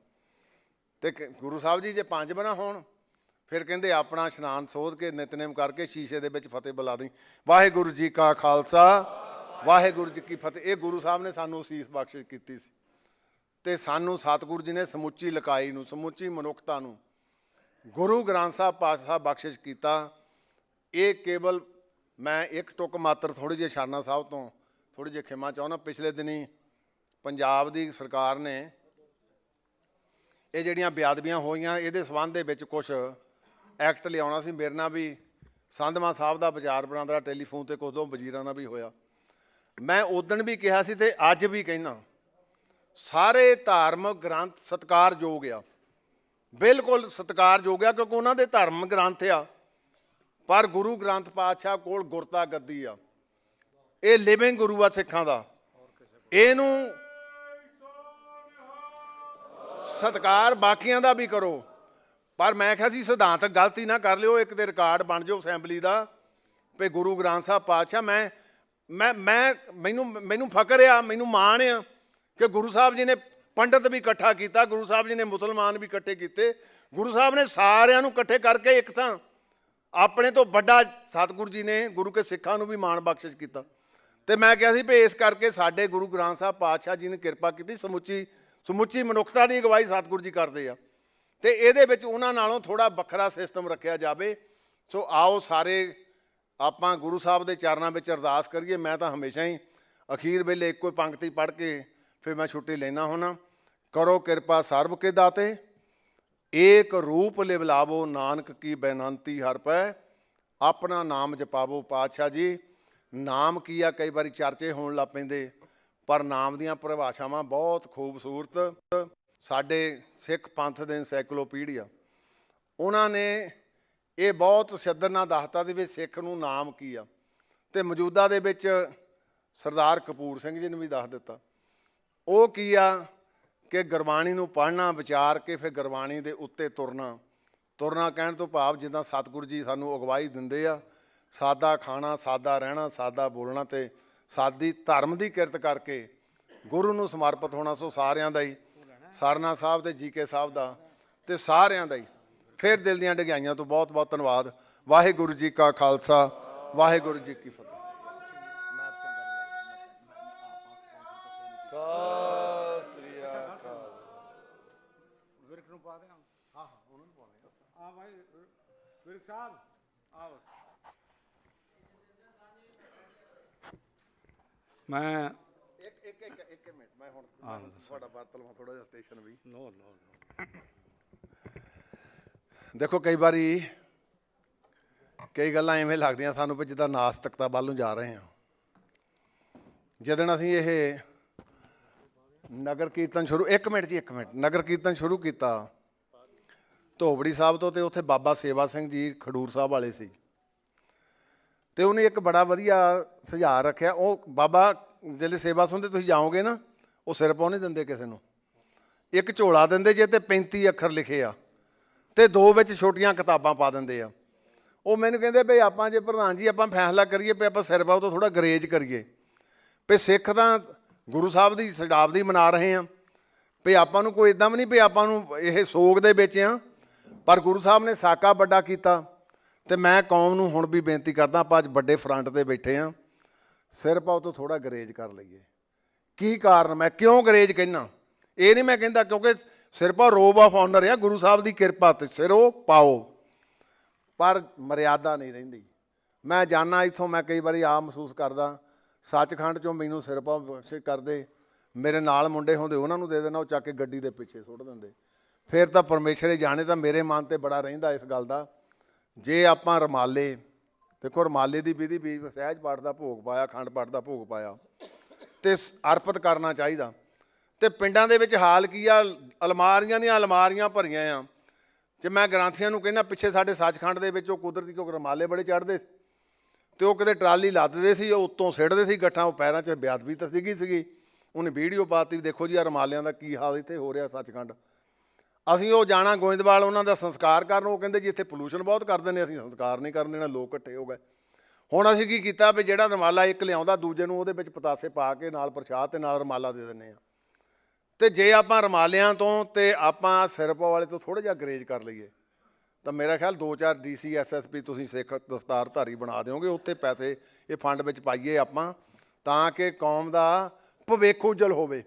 ਤੇ ਗੁਰੂ ਸਾਹਿਬ ਜੀ ਜੇ ਪੰਜ ਬਣਾ ਹੋਣ ਫਿਰ ਕਹਿੰਦੇ ਆਪਣਾ ਇਸ਼ਨਾਨ ਸੋਧ ਕੇ ਨਿਤਨੇਮ ਕਰਕੇ ਸ਼ੀਸ਼ੇ ਦੇ ਵਿੱਚ ਫਤਿਹ ਬੁਲਾ ਦੇ ਵਾਹਿਗੁਰੂ ਜੀ ਕਾ ਖਾਲਸਾ, ਵਾਹਿਗੁਰੂ ਜੀ ਕੀ ਫਤਿਹ। ਇਹ ਗੁਰੂ ਸਾਹਿਬ ਨੇ ਸਾਨੂੰ ਸੀਸ ਬਖਸ਼ਿਸ਼ ਕੀਤੀ ਸੀ। ਤੇ ਸਾਨੂੰ ਸਤਿਗੁਰੂ ਜੀ ਨੇ ਸਮੁੱਚੀ ਲਕਾਈ ਨੂੰ, ਸਮੁੱਚੀ ਮਨੁੱਖਤਾ ਨੂੰ, ਗੁਰੂ ਗ੍ਰੰਥ ਸਾਹਿਬ ਪਾਤਸ਼ਾਹ ਬਖਸ਼ਿਸ਼ ਕੀਤਾ। ਇਹ ਕੇਵਲ ਮੈਂ ਇੱਕ ਟੁਕ ਮਾਤਰ ਥੋੜੀ ਜਿਹੀ ਸ਼ਾਨਾ ਸਾਹਿਬ ਤੋਂ ਥੋੜੀ ਜਿਹੀ ਖਿਮਾ ਚਾਹੁੰਦਾ। ਪਿਛਲੇ ਦਿਨੀ ਪੰਜਾਬ ਦੀ ਸਰਕਾਰ ਨੇ ਇਹ ਜਿਹੜੀਆਂ ਬਿਆਦਬੀਆਂ ਹੋਈਆਂ, ਇਹਦੇ ਸਬੰਧ ਦੇ ਵਿੱਚ ਕੁਝ ਐਕਟ ਲਿਆਉਣਾ ਸੀ, ਮੇਰੇ ਨਾਲ ਵੀ ਸੰਧਮਾ ਸਾਹਿਬ ਦਾ ਵਿਚਾਰ ਬਣਾਉਂਦਾ ਟੈਲੀਫੋਨ ਤੇ ਕੁਝ ਦੋ ਵਜ਼ੀਰਾਂ ਨਾਲ ਵੀ ਹੋਇਆ। ਮੈਂ ਉਦੋਂ ਵੀ ਕਿਹਾ ਸੀ ਤੇ ਅੱਜ ਵੀ ਕਹਿਣਾ ਸਾਰੇ ਧਾਰਮਿਕ ਗ੍ਰੰਥ ਸਤਿਕਾਰਯੋਗ ਆ। ਬਿਲਕੁਲ ਸਤਿਕਾਰਯੋਗ ਆ, ਕਿਉਂਕਿ ਉਹਨਾਂ ਦੇ ਧਰਮ ਗ੍ਰੰਥ ਆ, ਪਰ ਗੁਰੂ ਗ੍ਰੰਥ ਪਾਤਸ਼ਾਹ ਕੋਲ ਗੁਰਤਾ ਗੱਦੀ ਆ। ਇਹ ਲਿਵਿੰਗ ਗੁਰੂ ਆ ਸਿੱਖਾਂ ਦਾ। ਇਹਨੂੰ ਸਤਕਾਰ ਬਾਕੀਆਂ ਦਾ ਵੀ ਕਰੋ। ਪਰ ਮੈਂ ਕਿਹਾ ਸੀ ਸਿਧਾਂਤਕ ਗਲਤੀ ਨਾ ਕਰ ਲਿਓ, ਇੱਕ ਤੇ ਰਿਕਾਰਡ ਬਣ ਜਾਓ ਅਸੈਂਬਲੀ ਦਾ, ਵੀ ਗੁਰੂ ਗ੍ਰੰਥ ਸਾਹਿਬ ਪਾਤਸ਼ਾਹ, ਮੈਂ ਮੈਂ ਮੈਂ, ਮੈਨੂੰ ਮੈਨੂੰ ਫਕਰ ਆ, ਮੈਨੂੰ ਮਾਣ ਆ ਕਿ ਗੁਰੂ ਸਾਹਿਬ ਜੀ ਨੇ ਪੰਡਤ ਵੀ ਇਕੱਠਾ ਕੀਤਾ, ਗੁਰੂ ਸਾਹਿਬ ਜੀ ਨੇ ਮੁਸਲਮਾਨ ਵੀ ਇਕੱਠੇ ਕੀਤੇ, ਗੁਰੂ ਸਾਹਿਬ ਨੇ ਸਾਰਿਆਂ ਨੂੰ ਇਕੱਠੇ ਕਰਕੇ ਇੱਕ ਤਾਂ ਆਪਣੇ ਤੋਂ ਵੱਡਾ ਸਤਿਗੁਰੂ ਜੀ ਨੇ ਗੁਰੂ ਕੇ ਸਿੱਖਾਂ ਨੂੰ ਵੀ ਮਾਣ ਬਖਸ਼ਿਸ਼ ਕੀਤਾ। ਤੇ ਮੈਂ ਕਿਹਾ ਸੀ ਵੀ ਇਸ ਕਰਕੇ ਸਾਡੇ ਗੁਰੂ ਗ੍ਰੰਥ ਸਾਹਿਬ ਪਾਤਸ਼ਾਹ ਜੀ ਨੇ ਕਿਰਪਾ ਕੀਤੀ, ਸਮੁੱਚੀ ਸਮੁੱਚੀ ਮਨੁੱਖਤਾ ਦੀ ਅਗਵਾਈ ਸਤਿਗੁਰੂ ਜੀ ਕਰਦੇ ਆ। ਤੇ ਇਹਦੇ ਵਿੱਚ ਉਹਨਾਂ ਨਾਲੋਂ ਥੋੜਾ ਵੱਖਰਾ ਸਿਸਟਮ ਰੱਖਿਆ ਜਾਵੇ। ਸੋ ਆਓ ਸਾਰੇ, ਆਪਾਂ ਗੁਰੂ ਸਾਹਿਬ ਦੇ ਚਰਨਾਂ ਵਿੱਚ ਅਰਦਾਸ ਕਰੀਏ। ਮੈਂ ਤਾਂ ਹਮੇਸ਼ਾ ਹੀ ਅਖੀਰ ਵੇਲੇ ਇੱਕੋ ਹੀ ਪੰਕਤੀ ਪੜ੍ਹ ਕੇ ਫਿਰ ਮੈਂ ਛੁੱਟੀ ਲੈਣਾ ਹੁਣਾ ਕਰੋ ਕਿਰਪਾ ਸਰਬ ਕੇ ਦਾਤੇ। ਏਕ ਰੂਪ ਲਿਵਲਾਵੋ ਨਾਨਕ ਕੀ ਬੇਨੰਤੀ ਹਰ ਪੈ। ਆਪਣਾ ਨਾਮ ਜਪਾਵੋ ਪਾਤਸ਼ਾਹ ਜੀ। ਨਾਮ ਕੀ ਆ? ਕਈ ਵਾਰੀ ਚਰਚੇ ਹੋਣ ਲੱਗ ਪੈਂਦੇ, ਪਰ ਨਾਮ ਦੀਆਂ ਪਰਿਭਾਸ਼ਾਵਾਂ ਬਹੁਤ ਖੂਬਸੂਰਤ। ਸਾਡੇ ਸਿੱਖ ਪੰਥ ਦੇ ਐਨਸਾਈਕਲੋਪੀਡੀਆ ਉਹਨਾਂ ਨੇ ਇਹ ਬਹੁਤ ਸ਼ੱਦਰ ਨਾਲ ਦੱਸਤਾ ਦੇ ਵਿੱਚ ਸਿੱਖ ਨੂੰ ਨਾਮ ਕੀ ਆ ਤੇ ਮੌਜੂਦਾ ਦੇ ਵਿੱਚ ਸਰਦਾਰ ਕਪੂਰ ਸਿੰਘ ਜੀ ਨੇ ਵੀ ਦੱਸ ਦਿੱਤਾ। ਉਹ ਕੀ ਆ ਕਿ ਗੁਰਬਾਣੀ ਨੂੰ ਪੜ੍ਹਨਾ, ਵਿਚਾਰ ਕੇ ਫਿਰ ਗੁਰਬਾਣੀ ਦੇ ਉੱਤੇ ਤੁਰਨਾ। ਤੁਰਨਾ ਕਹਿਣ ਤੋਂ ਭਾਵ ਜਿੱਦਾਂ ਸਤਿਗੁਰੂ ਜੀ ਸਾਨੂੰ ਅਗਵਾਈ ਦਿੰਦੇ ਆ, ਸਾਦਾ ਖਾਣਾ, ਸਾਦਾ ਰਹਿਣਾ, ਸਾਦਾ ਬੋਲਣਾ ਤੇ ਸਾਦੀ ਧਰਮ ਦੀ ਕਿਰਤ ਕਰਕੇ ਗੁਰੂ ਨੂੰ ਸਮਰਪਿਤ ਹੋਣਾ ਸੋ ਸਾਰਿਆਂ ਦਾ ਹੀ ਸਾਰਨਾ ਸਾਹਿਬ ਤੇ ਜੀਕੇ ਸਾਹਿਬ ਦਾ ਤੇ ਸਾਰਿਆਂ ਦਾ ਹੀ। ਫਿਰ ਦਿਲ ਦੀਆਂ ਡਗਾਈਆਂ ਤੋਂ ਬਹੁਤ ਬਹੁਤ ਧੰਨਵਾਦ। ਵਾਹਿਗੁਰੂ ਜੀ ਕਾ ਖਾਲਸਾ, ਵਾਹਿਗੁਰੂ ਜੀ ਕੀ ਫਤਿਹ। ਵਿਰਕ ਸਾਹਿਬ ਆਓ ਮੈਂ ਇੱਕ ਮਿੰਟ ਮੈਂ ਹੁਣ ਤੁਹਾਡਾ ਵਾਰਤਲਾਪ ਥੋੜਾ ਜਿਹਾ ਸਟੇਸ਼ਨ ਵੀ। ਨੋ ਨੋ ਦੇਖੋ ਕਈ ਵਾਰੀ ਕਈ ਗੱਲਾਂ ਐਵੇਂ ਲੱਗਦੀਆਂ ਸਾਨੂੰ ਵੀ ਜਿੱਦਾਂ ਨਾਸਤਿਕਤਾ ਵੱਲ ਨੂੰ ਜਾ ਰਹੇ ਹਾਂ। ਜਦੋਂ ਅਸੀਂ ਇਹ ਨਗਰ ਕੀਰਤਨ ਸ਼ੁਰੂ ਇੱਕ ਮਿੰਟ ਜੀ ਇੱਕ ਮਿੰਟ। ਨਗਰ ਕੀਰਤਨ ਸ਼ੁਰੂ ਕੀਤਾ। ਧੋਬੜੀ ਸਾਹਿਬ ਤੋਂ ਤੇ ਉੱਥੇ ਬਾਬਾ ਸੇਵਾ ਸਿੰਘ ਜੀ ਖਡੂਰ ਸਾਹਿਬ ਵਾਲੇ ਸੀ। ਤੇ ਉਹਨੇ ਇੱਕ ਬੜਾ ਵਧੀਆ ਸੁਝਾਅ ਰੱਖਿਆ। ਉਹ ਬਾਬਾ ਜਿਹੜੇ ਸੇਵਾ ਸੁਣਦੇ ਤੁਸੀਂ ਜਾਓਗੇ ਨਾ ਉਹ ਸਿਰ ਪਾਉ ਨਹੀਂ ਦਿੰਦੇ ਕਿਸੇ ਨੂੰ। ਇੱਕ ਝੋਲਾ ਦਿੰਦੇ ਜੇ ਤੇ 35 ਅੱਖਰ ਲਿਖੇ ਆ। ਤੇ ਦੋ ਵਿੱਚ ਛੋਟੀਆਂ ਕਿਤਾਬਾਂ ਪਾ ਦਿੰਦੇ ਆ। ਉਹ ਮੈਨੂੰ ਕਹਿੰਦੇ ਵੀ ਆਪਾਂ ਜੇ ਪ੍ਰਧਾਨ ਜੀ ਆਪਾਂ ਫੈਸਲਾ ਕਰੀਏ ਵੀ ਆਪਾਂ ਸਿਰ ਪਾਉ ਤੋਂ ਥੋੜਾ ਗਰੇਜ ਕਰੀਏ। ਵੀ ਸਿੱਖ ਤਾਂ ਗੁਰੂ ਸਾਹਿਬ ਦੀ ਸ਼ਤਾਬਦੀ ਮਨਾ ਰਹੇ ਆ। ਵੀ ਆਪਾਂ ਨੂੰ ਕੋਈ ਇਦਾਂ ਵੀ ਨਹੀਂ ਵੀ ਆਪਾਂ ਨੂੰ ਇਹ ਸੋਗ ਦੇ ਵਿੱਚ ਆ। ਪਰ ਗੁਰੂ ਸਾਹਿਬ ਨੇ ਸਾਕਾ ਵੱਡਾ ਕੀਤਾ। ਤੇ ਮੈਂ ਕੌਮ ਨੂੰ ਹੁਣ ਵੀ ਬੇਨਤੀ ਕਰਦਾ, ਆਪਾਂ ਅੱਜ ਵੱਡੇ ਫਰੰਟ ਤੇ ਬੈਠੇ ਆ। ਸਿਰ ਪਾਉ ਤੋਂ ਥੋੜਾ ਗਰੇਜ ਕਰ ਲਈਏ। ਕੀ ਕਾਰਨ? ਮੈਂ ਕਿਉਂ ਅੰਗਰੇਜ਼ ਕਹਿਣਾ ਇਹ ਨਹੀਂ ਮੈਂ ਕਹਿੰਦਾ ਕਿਉਂਕਿ ਸਿਰਪਾ ਰੋਬ ਆਫ ਆਨਰ ਆ, ਗੁਰੂ ਸਾਹਿਬ ਦੀ ਕਿਰਪਾ ਤੇ ਸਿਰੋ ਪਾਓ। ਪਰ ਮਰਿਆਦਾ ਨਹੀਂ ਰਹਿੰਦੀ। ਮੈਂ ਜਾਣਾ ਇੱਥੋਂ, ਮੈਂ ਕਈ ਵਾਰੀ ਆ ਮਹਿਸੂਸ ਕਰਦਾ, ਸੱਚਖੰਡ ਚੋਂ ਮੈਨੂੰ ਸਿਰਪਾ ਕਰਦੇ, ਮੇਰੇ ਨਾਲ ਮੁੰਡੇ ਹੁੰਦੇ, ਉਹਨਾਂ ਨੂੰ ਦੇ ਦੇਣਾ ਉਹ ਚੱਕ ਕੇ ਗੱਡੀ ਦੇ ਪਿੱਛੇ ਸੁੱਟ ਦਿੰਦੇ। ਫਿਰ ਤਾਂ ਪਰਮੇਸ਼ਰ ਜਾਣੇ, ਤਾਂ ਮੇਰੇ ਮਨ ਤੇ ਬੜਾ ਰਹਿੰਦਾ ਇਸ ਗੱਲ ਦਾ। ਜੇ ਆਪਾਂ ਰਮਾਲੇ, ਦੇਖੋ ਰਮਾਲੇ ਦੀ ਵਿਧੀ ਵੀ ਸਹਿਜ ਪਾਠ ਦਾ ਭੋਗ ਪਾਇਆ ਖੰਡ ਪਾਠ ਦਾ ਭੋਗ ਪਾਇਆ। ਤੇ ਸ- ਅਰਪਿਤ ਕਰਨਾ ਚਾਹੀਦਾ। ਤੇ ਪਿੰਡਾਂ ਦੇ ਵਿੱਚ ਹਾਲ ਕੀ ਆ? ਅਲਮਾਰੀਆਂ ਦੀਆਂ ਅਲਮਾਰੀਆਂ ਭਰੀਆਂ ਆ। ਜੇ ਮੈਂ ਗ੍ਰਾਂਥੀਆਂ ਨੂੰ ਕਹਿੰਦਾ, ਪਿੱਛੇ ਸਾਡੇ ਸੱਚਖੰਡ ਦੇ ਵਿੱਚ ਉਹ ਕੁਦਰਤੀ ਕਿਉਂਕਿ ਰਮਾਲੇ ਬੜੇ ਚੜਦੇ ਤੇ ਉਹ ਕਿਤੇ ਟਰਾਲੀ ਲੱਦਦੇ ਸੀ, ਉਹ ਉੱਤੋਂ ਸਿੱਟਦੇ ਸੀ ਗੱਠਾਂ, ਉਹ ਪੈਰਾਂ 'ਚ ਬਿਆਦਵੀ ਤਾਂ ਸੀਗੀ ਸੀਗੀ। ਉਹਨੇ ਵੀਡੀਓ ਪਾਤੀ ਦੇਖੋ ਜੀ ਆ ਰਮਾਲਿਆਂ ਦਾ ਕੀ ਹਾਲ ਇੱਥੇ ਹੋ ਰਿਹਾ ਸੱਚਖੰਡ। ਅਸੀਂ ਉਹ ਜਾਣਾ ਗੋਇੰਦਵਾਲ, ਉਹਨਾਂ ਦਾ ਸੰਸਕਾਰ ਕਰਨ, ਉਹ ਕਹਿੰਦੇ ਜੀ ਇੱਥੇ ਪੋਲੂਸ਼ਨ ਬਹੁਤ ਕਰਦੇ ਨੇ, ਅਸੀਂ ਸੰਸਕਾਰ ਨਹੀਂ ਕਰਨ ਦੇਣਾ, ਲੋਕ ਇਕੱਠੇ ਹੋ ਗਏ। ਹੁਣ ਅਸੀਂ ਕੀ ਕੀਤਾ ਵੀ ਜਿਹੜਾ ਰਮਾਲਾ ਇੱਕ ਲਿਆਉਂਦਾ, ਦੂਜੇ ਨੂੰ ਉਹਦੇ ਵਿੱਚ ਪਤਾਸੇ ਪਾ ਕੇ ਨਾਲ ਪ੍ਰਸ਼ਾਦ ਤੇ ਨਾਲ ਰਮਾਲਾ ਦੇ ਦਿੰਦੇ ਆ ਤੇ ਜੇ ਆਪਾਂ ਰਮਾਲਿਆਂ ਤੋਂ ਤੇ ਆਪਾਂ ਸਿਰਪਾ ਵਾਲੇ ਤੋਂ ਥੋੜਾ ਜਿਹਾ ਗਰੇਜ ਕਰ ਲਈਏ, ਤਾਂ ਮੇਰਾ ਖਿਆਲ 2-4 ਡੀਸੀ ਐਸਐਸਪੀ ਤੁਸੀਂ ਸਿੱਖ ਦਸਤਾਰਧਾਰੀ ਬਣਾ ਦਿਓਗੇ, ਉੱਥੇ ਪੈਸੇ ਇਹ ਫੰਡ ਵਿੱਚ ਪਾਈਏ ਆਪਾਂ, ਤਾਂ ਕਿ ਕੌਮ ਦਾ ਭਵਿੱਖ ਉਜਲ ਹੋਵੇ।